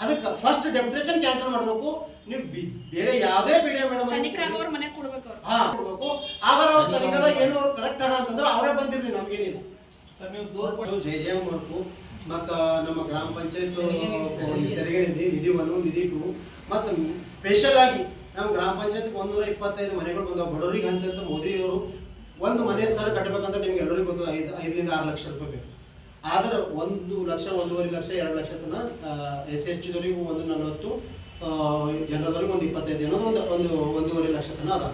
ಅದಕ್ಕೆ ಫಸ್ಟ್ ಡೆಪ್ಯುಟೇಷನ್ ಕ್ಯಾನ್ಸಲ್ ಮಾಡಬೇಕು. ನೀವು ಬಿ- ಬೇರೆ ಯಾವುದೇ ಪಿ ಡಿ ಮೇಡಮ್ ಕೊಡ್ಬೇಕು ಅವ್ರು. ಹಾ ಕೊಡ್ಬೇಕು. ಆಗ ಅವ್ರ ತನಿಖಾದಾಗ ಏನು ಕರೆಕ್ಟ್ ಹಣ ಅಂತಂದ್ರೆ ಅವರೇ ಬಂದಿರ್ಲಿ ನಮ್ಗೇನಿಲ್ಲ ಸರ್ ನೀವು ಜೆ ಜೆ ಎಂ ವರ್ಕು ಮತ್ತು ನಮ್ಮ ಗ್ರಾಮ ಪಂಚಾಯತ್ ತೆರಿಗೆ ನಿಧಿ. ತೆರಿಗೆ ನಿಧಿ ನಿಧಿ ಒನ್ ನಿಧಿ ಟು ಮತ್ತು ಸ್ಪೆಷಲ್ ಆಗಿ ನಮ್ಮ ಗ್ರಾಮ ಪಂಚಾಯತ್ ಒಂದೂರ ಇಪ್ಪತ್ತೈದು ಮನೆಗಳು ಬಂದವು. ಬಡವರಿಗೆ ಹಂಚಂತ ಮೋದಿಯವರು ಒಂದು ಮನೆ ಸರ್ ಕಟ್ಟಬೇಕಂತ ನಿಮ್ಗೆ ಎಲ್ಲರಿಗೂ ಗೊತ್ತದ, ಐದು, ಐದರಿಂದ ಆರು ಲಕ್ಷ ರೂಪಾಯಿ ಬೇಕು. ಆದ್ರೆ ಒಂದು ಲಕ್ಷ, ಒಂದೂವರೆ ಲಕ್ಷ, ಎರಡು ಲಕ್ಷ ತನ ಎಸ್ ಎಸ್ ಟಿದವರಿಗೂ ಒಂದು ನಲವತ್ತು ಜನರದವ್ರಿಗೆ ಒಂದು ಇಪ್ಪತ್ತೈದು ಅನ್ನೋದು ಒಂದು ಒಂದು, ಒಂದೂವರೆ ಲಕ್ಷ ತನ ಅದ.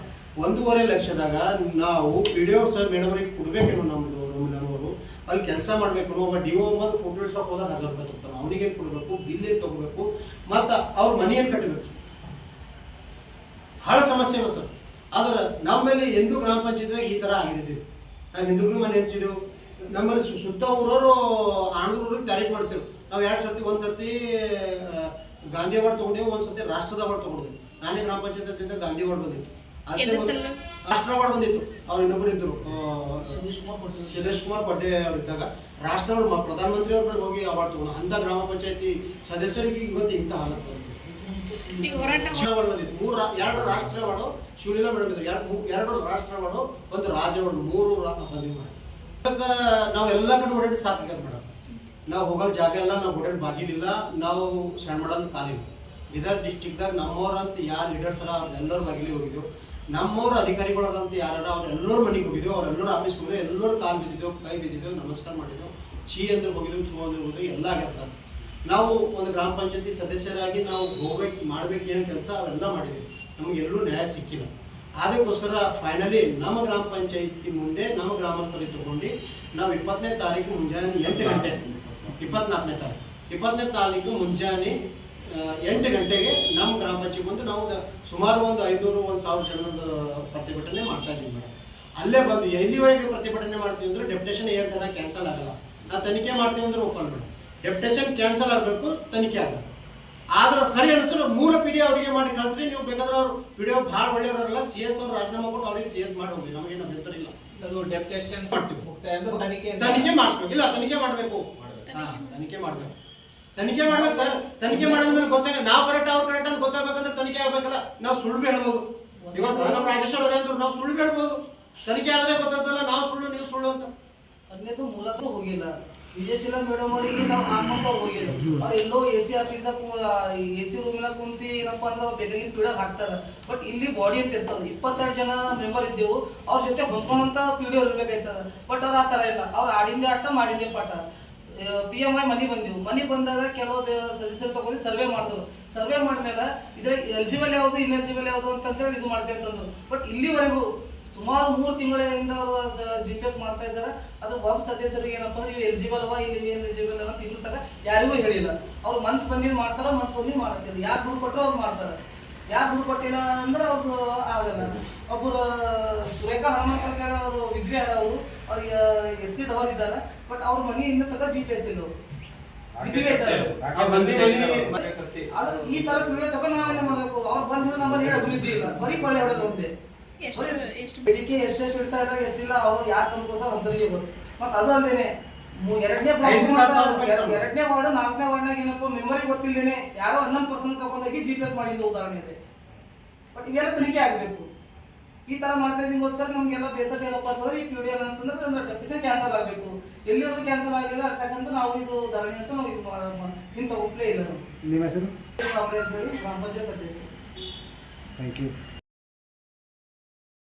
ಒಂದೂವರೆ ಲಕ್ಷದಾಗ ನಾವು P D O sir madam ಅವ್ರಿಗೆ ಕೊಡ್ಬೇಕೇನೋ ನಮ್ಮದು ನಮ್ಮ ನಮ್ಮವರು. ಅಲ್ಲಿ ಕೆಲಸ ಮಾಡಬೇಕು ಒಬ್ಬ ಡಿ ಒ ಫೋಟೋ ಶಾಪ್ ಹೋದಾಗ ಹಜಾರ್ ರೂಪಾಯಿ ತೊಗೊತಾನೆ ಅವನಿಗೆ ಕೊಡಬೇಕು? ಬಿಲ್ ಏನು ತಗೋಬೇಕು? ಮತ್ತು ಅವ್ರ ಮನೆಯನ್ನು ಕಟ್ಟಬೇಕು ಬಹಳ ಸಮಸ್ಯೆ ಅವ ಸರ್. ಆದ್ರೆ ನಮ್ಮಲ್ಲಿ ಎಂದೂ ಗ್ರಾಮ ಪಂಚಾಯತ್ ಈ ಥರ ಆಗಿದ್ದೀವಿ ನಾವು ಹಿಂದೂಗಳು ಮನೆ ಹಂಚಿದೆವು. ನಮ್ಮಲ್ಲಿ ಸು- ಸುತ್ತ ಊರವರು ಆಂಧ್ರೂರಿಗೆ ತಾರೀಕು ಮಾಡ್ತೇವೆ. ನಾವು ಎರಡು ಸರ್ತಿ ಒಂದು ಸರ್ತಿ ಗಾಂಧಿ ಅವಾರ್ಡ್ ತೊಗೊಂಡೇವು ಒಂದು ಸರ್ತಿ ರಾಷ್ಟ್ರದ ಅವಾರ್ಡ್ ತಗೊಂಡಿದ್ವಿ. ನಾನೇ ಗ್ರಾಮ ಪಂಚಾಯತ್ ಗಾಂಧಿ ಅವಾರ್ಡ್ ಬಂದಿತ್ತು. ರಾಷ್ಟ್ರ ಅವಾರ್ಡ್ ಬಂದಿತ್ತು. ಅವ್ರು ಇನ್ನೊಬ್ರು ಇದ್ರು ಸುರೇಶ್ ಕುಮಾರ್ ಪಡ್ಡೆ ಅವ್ರು ಇದ್ದಾಗ. ರಾಷ್ಟ್ರ ಅವ್ರು ಪ್ರಧಾನಮಂತ್ರಿ ಅವ್ರ ಬಳಿ ಹೋಗಿ ಅವಾರ್ಡ್ ತಗೊಂಡು ಅಂತ ಗ್ರಾಮ ಪಂಚಾಯತಿ ಸದಸ್ಯರಿಗೆ ಇವತ್ತು ಇಂಥ ಹಾಲತ್ ಬಂದಿದೆ. ಈಗ ಹೋರಾಟ ಮೂರು, ಎರಡು ರಾಷ್ಟ್ರ ಅವಾರ್ಡು ಶಿವಲೀಲಾ ಮೇಡಮ್ ಇದ್ರು ಎರಡು ಎರಡು ರಾಷ್ಟ್ರ ಅವಾರ್ಡು ಒಂದು ರಾಜ್ಯ ಅವಾರ್ಡು ಮೂರು ಬಂದಿವಿ ಮೇಡಮ್ ನಾವು ಎಲ್ಲ ಕಡೆ ಓಡಾಡಿ ಸಾಕಾಗತ್ತೆ ಮೇಡಮ್ ನಾವು ಹೋಗಲ್ ಜಾಗ ಎಲ್ಲ ನಾವು ಓಡಾಡಿ ಬಾಗಿಲಿಲ್ಲ, ನಾವು ಸಣ್ಣ ಮಾಡೋದು ಕಾಲಿಲ್ಲ ಬೀದರ್ ಡಿಸ್ಟಿಕ್ದಾಗ ನಮ್ಮವ್ರಂತ ಯಾರು ಲೀಡರ್ಸ್ ಅಲ್ಲ ಎಲ್ಲರೂ ಬಾಗಿಲಿಗೆ ಹೋಗಿದ್ದೆವು ನಮ್ಮವ್ರ ಅಧಿಕಾರಿಗಳಂತ ಯಾರ ಅವ್ರೆಲ್ಲರ ಮನೆಗೆ ಹೋಗಿದ್ದೆವು ಅವ್ರೆಲ್ಲರೂ ಆಫೀಸ್ ಹೋಗಿದ್ದೆವು ಎಲ್ಲರೂ ಕಾಲು ಬಿದ್ದಿದ್ದೆವು ಕೈ ಬಿದ್ದಿದ್ದೆವು ನಮಸ್ಕಾರ ಮಾಡಿದ್ದೆವು ಚೀ ಅಂದ್ರೆ ಹೋಗಿದ್ದೆವು ಚೂ ಅಂದ್ರೆ ಹೋಗಿದ್ದೆವು ಎಲ್ಲ ಆಗ್ಯದ ನಾವು ಒಂದು ಗ್ರಾಮ ಪಂಚಾಯತಿ ಸದಸ್ಯರಾಗಿ ನಾವು ಹೋಗ್ಬೇಕು ಮಾಡ್ಬೇಕು ಏನು ಕೆಲಸ, ಅವೆಲ್ಲ ಮಾಡಿದ್ದೀವಿ. ನಮಗೆ ಎಲ್ಲರೂ ನ್ಯಾಯ ಸಿಕ್ಕಿಲ್ಲ. ಅದಕ್ಕೋಸ್ಕರ ಫೈನಲಿ ನಮ್ಮ ಗ್ರಾಮ ಪಂಚಾಯಿತಿ ಮುಂದೆ ನಮ್ಮ ಗ್ರಾಮಸ್ಥರಿಗೆ ತಗೊಂಡು ನಾವು ಇಪ್ಪತ್ತನೇ ತಾರೀಕು ಮುಂಜಾನೆ ಎಂಟು ಗಂಟೆ, ಇಪ್ಪತ್ನಾಲ್ಕನೇ ತಾರೀಕು, ಇಪ್ಪತ್ತನೇ ತಾರೀಕು ಮುಂಜಾನೆ ಎಂಟು ಗಂಟೆಗೆ ನಮ್ಮ ಗ್ರಾಮ ಪಂಚಾಯತಿ ಮುಂದೆ ನಾವು ಸುಮಾರು ಒಂದು ಐನೂರು, ಒಂದು ಸಾವಿರ ಜನದ ಪ್ರತಿಭಟನೆ ಮಾಡ್ತಾ ಇದ್ದೀವಿ ಮೇಡಮ್. ಅಲ್ಲೇ ಬಂದು ಎಲ್ಲಿವರೆಗೆ ಪ್ರತಿಭಟನೆ ಮಾಡ್ತೀವಿ ಅಂದ್ರೆ ಡೆಪ್ಯುಟೇಷನ್ ಏರ್ ಥರ ಕ್ಯಾನ್ಸಲ್ ಆಗಲ್ಲ. ನಾವು ತನಿಖೆ ಮಾಡ್ತೀವಿ ಅಂದ್ರೆ ಒಪ್ಪಲ್ಲ ಮೇಡಮ್. ಡೆಪ್ಯುಟೇಷನ್ ಕ್ಯಾನ್ಸಲ್ ಆಗಬೇಕು ತನಿಖೆ ಆಗಬೇಕು. ಆದ್ರೆ ಸರಿ ಅನಿಸಿದ್ರು ಮೂಲ ಪಿಡಿ ಅವರಿಗೆ ಮಾಡಿ ಕಳಿಸ್ರಿ ನೀವು ಬೇಕಾದ್ರೆ ಅವ್ರು ವಿಡಿಯೋ ಭಾಳ ಒಳ್ಳೆಯವರಲ್ಲ ಸಿ ಎಸ್ ಅವ್ರು ರಾಜೀನಾಮೆ ಕೊಟ್ಟು ಅವ್ರಿಗೆ ಸಿ ಎಸ್ ಮಾಡಿ ಹೋಗಿ ನಮಗೇನು ಅಭ್ಯಂತರ ಇಲ್ಲ. ತನಿಖೆ ತನಿಖೆ ಮಾಡಿಸ್ಬೇಕು ಇಲ್ಲ ತನಿಖೆ ಮಾಡಬೇಕು. ಹಾ ತನಿಖೆ ಮಾಡಬೇಕು. ತನಿಖೆ ಮಾಡ್ಬೇಕು ಸರ್. ತನಿಖೆ ಮಾಡಿದ್ಮೇಲೆ ಗೊತ್ತಾಗ ನಾವು ಕರೆಕ್ಟ್ ಅವ್ರು ಕರೆಕ್ಟ್ ಅಂತ ಗೊತ್ತಾಗಬೇಕಂದ್ರೆ ತನಿಖೆ ಆಗ್ಬೇಕಲ್ಲ. ನಾವು ಸುಳ್ಳು ಹೇಳ್ಬೋದು ಇವತ್ತು ನಮ್ಮ ರಾಜೇಶ್ವರ ಅದೇ ಅಂದ್ರೆ ನಾವು ಸುಳ್ಳು ಹೇಳ್ಬೋದು ತನಿಖೆ ಆದ್ರೆ ಗೊತ್ತಾಗ್ತಲ್ಲ ನಾವು ಸುಳ್ಳು ನೀವು ಸುಳ್ಳು ಅಂತ. ಮೂಲತಃ ಹೋಗಿಲ್ಲ. ವಿಜಯಶೀಲ ಮೇಡಮ್ ಅವರಿಗೆ ನಾವು ಹಾಕಂತ ಅವ್ರು ಎಲ್ಲೋ ಎ ಸಿ ಆಫೀಸಾಗ ಎ ಸಿ ರೂಮ್ನಾಗ ಕುಂತಿ ಏನಪ್ಪ ಅಂದ್ರೆ ಅವ್ರು ಬೇಕಾಗಿನ ಹಾಕ್ತಾರ. ಬಟ್ ಇಲ್ಲಿ ಬಾಡಿ ಅಂತ ಇರ್ತದ ಇಪ್ಪತ್ತಾರು ಜನ ಮೆಂಬರ್ ಇದ್ದೆವು. ಅವ್ರ ಜೊತೆ ಹೊಂದ್ಕೊಂಡಂತ ಪಿ ಡಿ ಇರ್ಬೇಕಾಯ್ತದ. ಬಟ್ ಅವ್ರು ಆ ಥರ ಇಲ್ಲ. ಅವ್ರು ಆಡಿಂದೆ ಆಟ ಮಾಡಿದ್ದೆ ಪಾಠ. ಪಿ ಎಂ ಐ ಮನಿ ಬಂದೆವು. ಮನಿ ಬಂದಾಗ ಕೆಲವು ಸದಸ್ಯರು ತಗೊಂಡು ಸರ್ವೆ ಮಾಡಿದ್ರು. ಸರ್ವೆ ಮಾಡಿದ್ಮೇಲೆ ಇದ್ರ ಎಲಿಜಿಬಲ್ ಯಾವುದು ಇನ್ಎಲಿಜಿಬಲ್ ಯಾವುದು ಅಂತಂತೇಳಿ ಇದು ಮಾಡ್ತಾ ಅಂತಂದ್ರು. ಬಟ್ ಇಲ್ಲಿವರೆಗೂ ಸುಮಾರು ಮೂರು ತಿಂಗಳಿಂದ ಅವರು ಜಿ ಪಿ ಎಸ್ ಮಾಡ್ತಾ ಇದ್ದಾರೆ. ಅದ್ರ ಒಬ್ಬ ಸದಸ್ಯರಿಗೆ ಏನಪ್ಪ ಅಂದ್ರೆ ಇವು ಎಲಿಜಿಬಲ್ ಅವ ಇಲ್ಲಿ ಎಲಿಜಿಬಲ್ ಅವ ಅಂತ ತನಕ ಯಾರಿಗೂ ಹೇಳಿಲ್ಲ. ಅವ್ರು ಮನ್ಸ್ ಬಂದಿದ್ ಮಾಡ್ತಾರ ಮನ್ಸ್ ಬಂದಿದ್ದು ಮಾಡತ್ತಿಲ್ಲ. ಯಾರು ದುಡ್ಡು ಕೊಟ್ಟರು ಅವ್ರು ಮಾಡ್ತಾರೆ. ಯಾರು ದುಡ್ಡು ಕೊಟ್ಟಿಲ್ಲ ಅಂದ್ರೆ ಅವ್ರು ಆಗಲ್ಲ. ಒಬ್ಬರು ಸುರೇಖಾ ಹನುಮಂತ ಅವರು ವಿದ್ವೆ ಅದ ಅವರು ಅವ್ರಿಗೆ ಎಸ್ ಸಿ ಡೋರ್ ಇದ್ದಾರೆ. ಬಟ್ ಅವ್ರ ಮನೆಯಿಂದ ತಗ ಜಿ ಪಿ ಎಸ್ ಇಲ್ಲ ಈ ತರ ತಗೊಂಡು ನಾವೇನೇ ಮಾಡ್ಬೇಕು. ಅವ್ರು ಬಂದಿದ್ರೆ ನಮ್ಮಲ್ಲಿ ಅಭಿವೃದ್ಧಿ ಇಲ್ಲ. ಬರೀ ಕೊಳ್ಳೆ ಹೊಡೆದು ಒಂದೇ ಎಷ್ಟು ಎಷ್ಟು ಬೇಡಿಕೆ ಎಷ್ಟೆಷ್ಟು ಇಡ್ತಾ ಇದ್ದಾರೆ ಎಷ್ಟಿಲ್ಲ ಅವ್ರು ಯಾರು ಅಂತ ಅಂತರಿಗೆ ಗೊತ್ತು. ಮತ್ತೆ ಅದಲ್ಲದೇನೆ ಎರಡನೇ ಎರಡನೇ ವಾರ್ಡ್ ನಾಲ್ಕನೇ ವಾರ್ಡ್ನಾಗ ಏನಪ್ಪ ಮೆಮೊರಿ ಗೊತ್ತಿಲ್ಲದೇನೆ ಯಾರೋ ಹನ್ನೊಂದು ಪರ್ಸೆಂಟ್ ತಗೊಂಡೋಗಿ ಜಿ ಪಿ ಎಸ್ ಮಾಡಿದ್ದು ಉದಾಹರಣೆ ಇದೆ. ಬಟ್ ಇವೆಲ್ಲ ತನಿಖೆ ಆಗಬೇಕು. ಈ ತರ ಮಾಡ್ತಾ ನಮ್ಗೆಲ್ಲ ಬೇಸರ ಏನಪ್ಪ ಅಂತಂದ್ರೆ ಈ ಪಿ ಡಿ ಎಲ್ ಅಂತಂದ್ರೆ ನನ್ನ ಡೆಪ್ಯೂಷನ್ ಕ್ಯಾನ್ಸಲ್ ಆಗಬೇಕು. ಎಲ್ಲಿವರೆಗೂ ಕ್ಯಾನ್ಸಲ್ ಆಗಿಲ್ಲ ಅಂತಕ್ಕಂಥ ನಾವು ಇದು ಧರಣಿ ಅಂತ ನಾವು ಇದು ಮಾಡೋಣ ಇಂಥ ಒಪ್ಲೇ ಇಲ್ಲ ನಾವು ನಿಮ್ಮ ಹೆಸರು? ಅಂತ ಹೇಳಿ ಗ್ರಾಮ ಪಂಚಾಯತ್ ಸದಸ್ಯರು. Thank you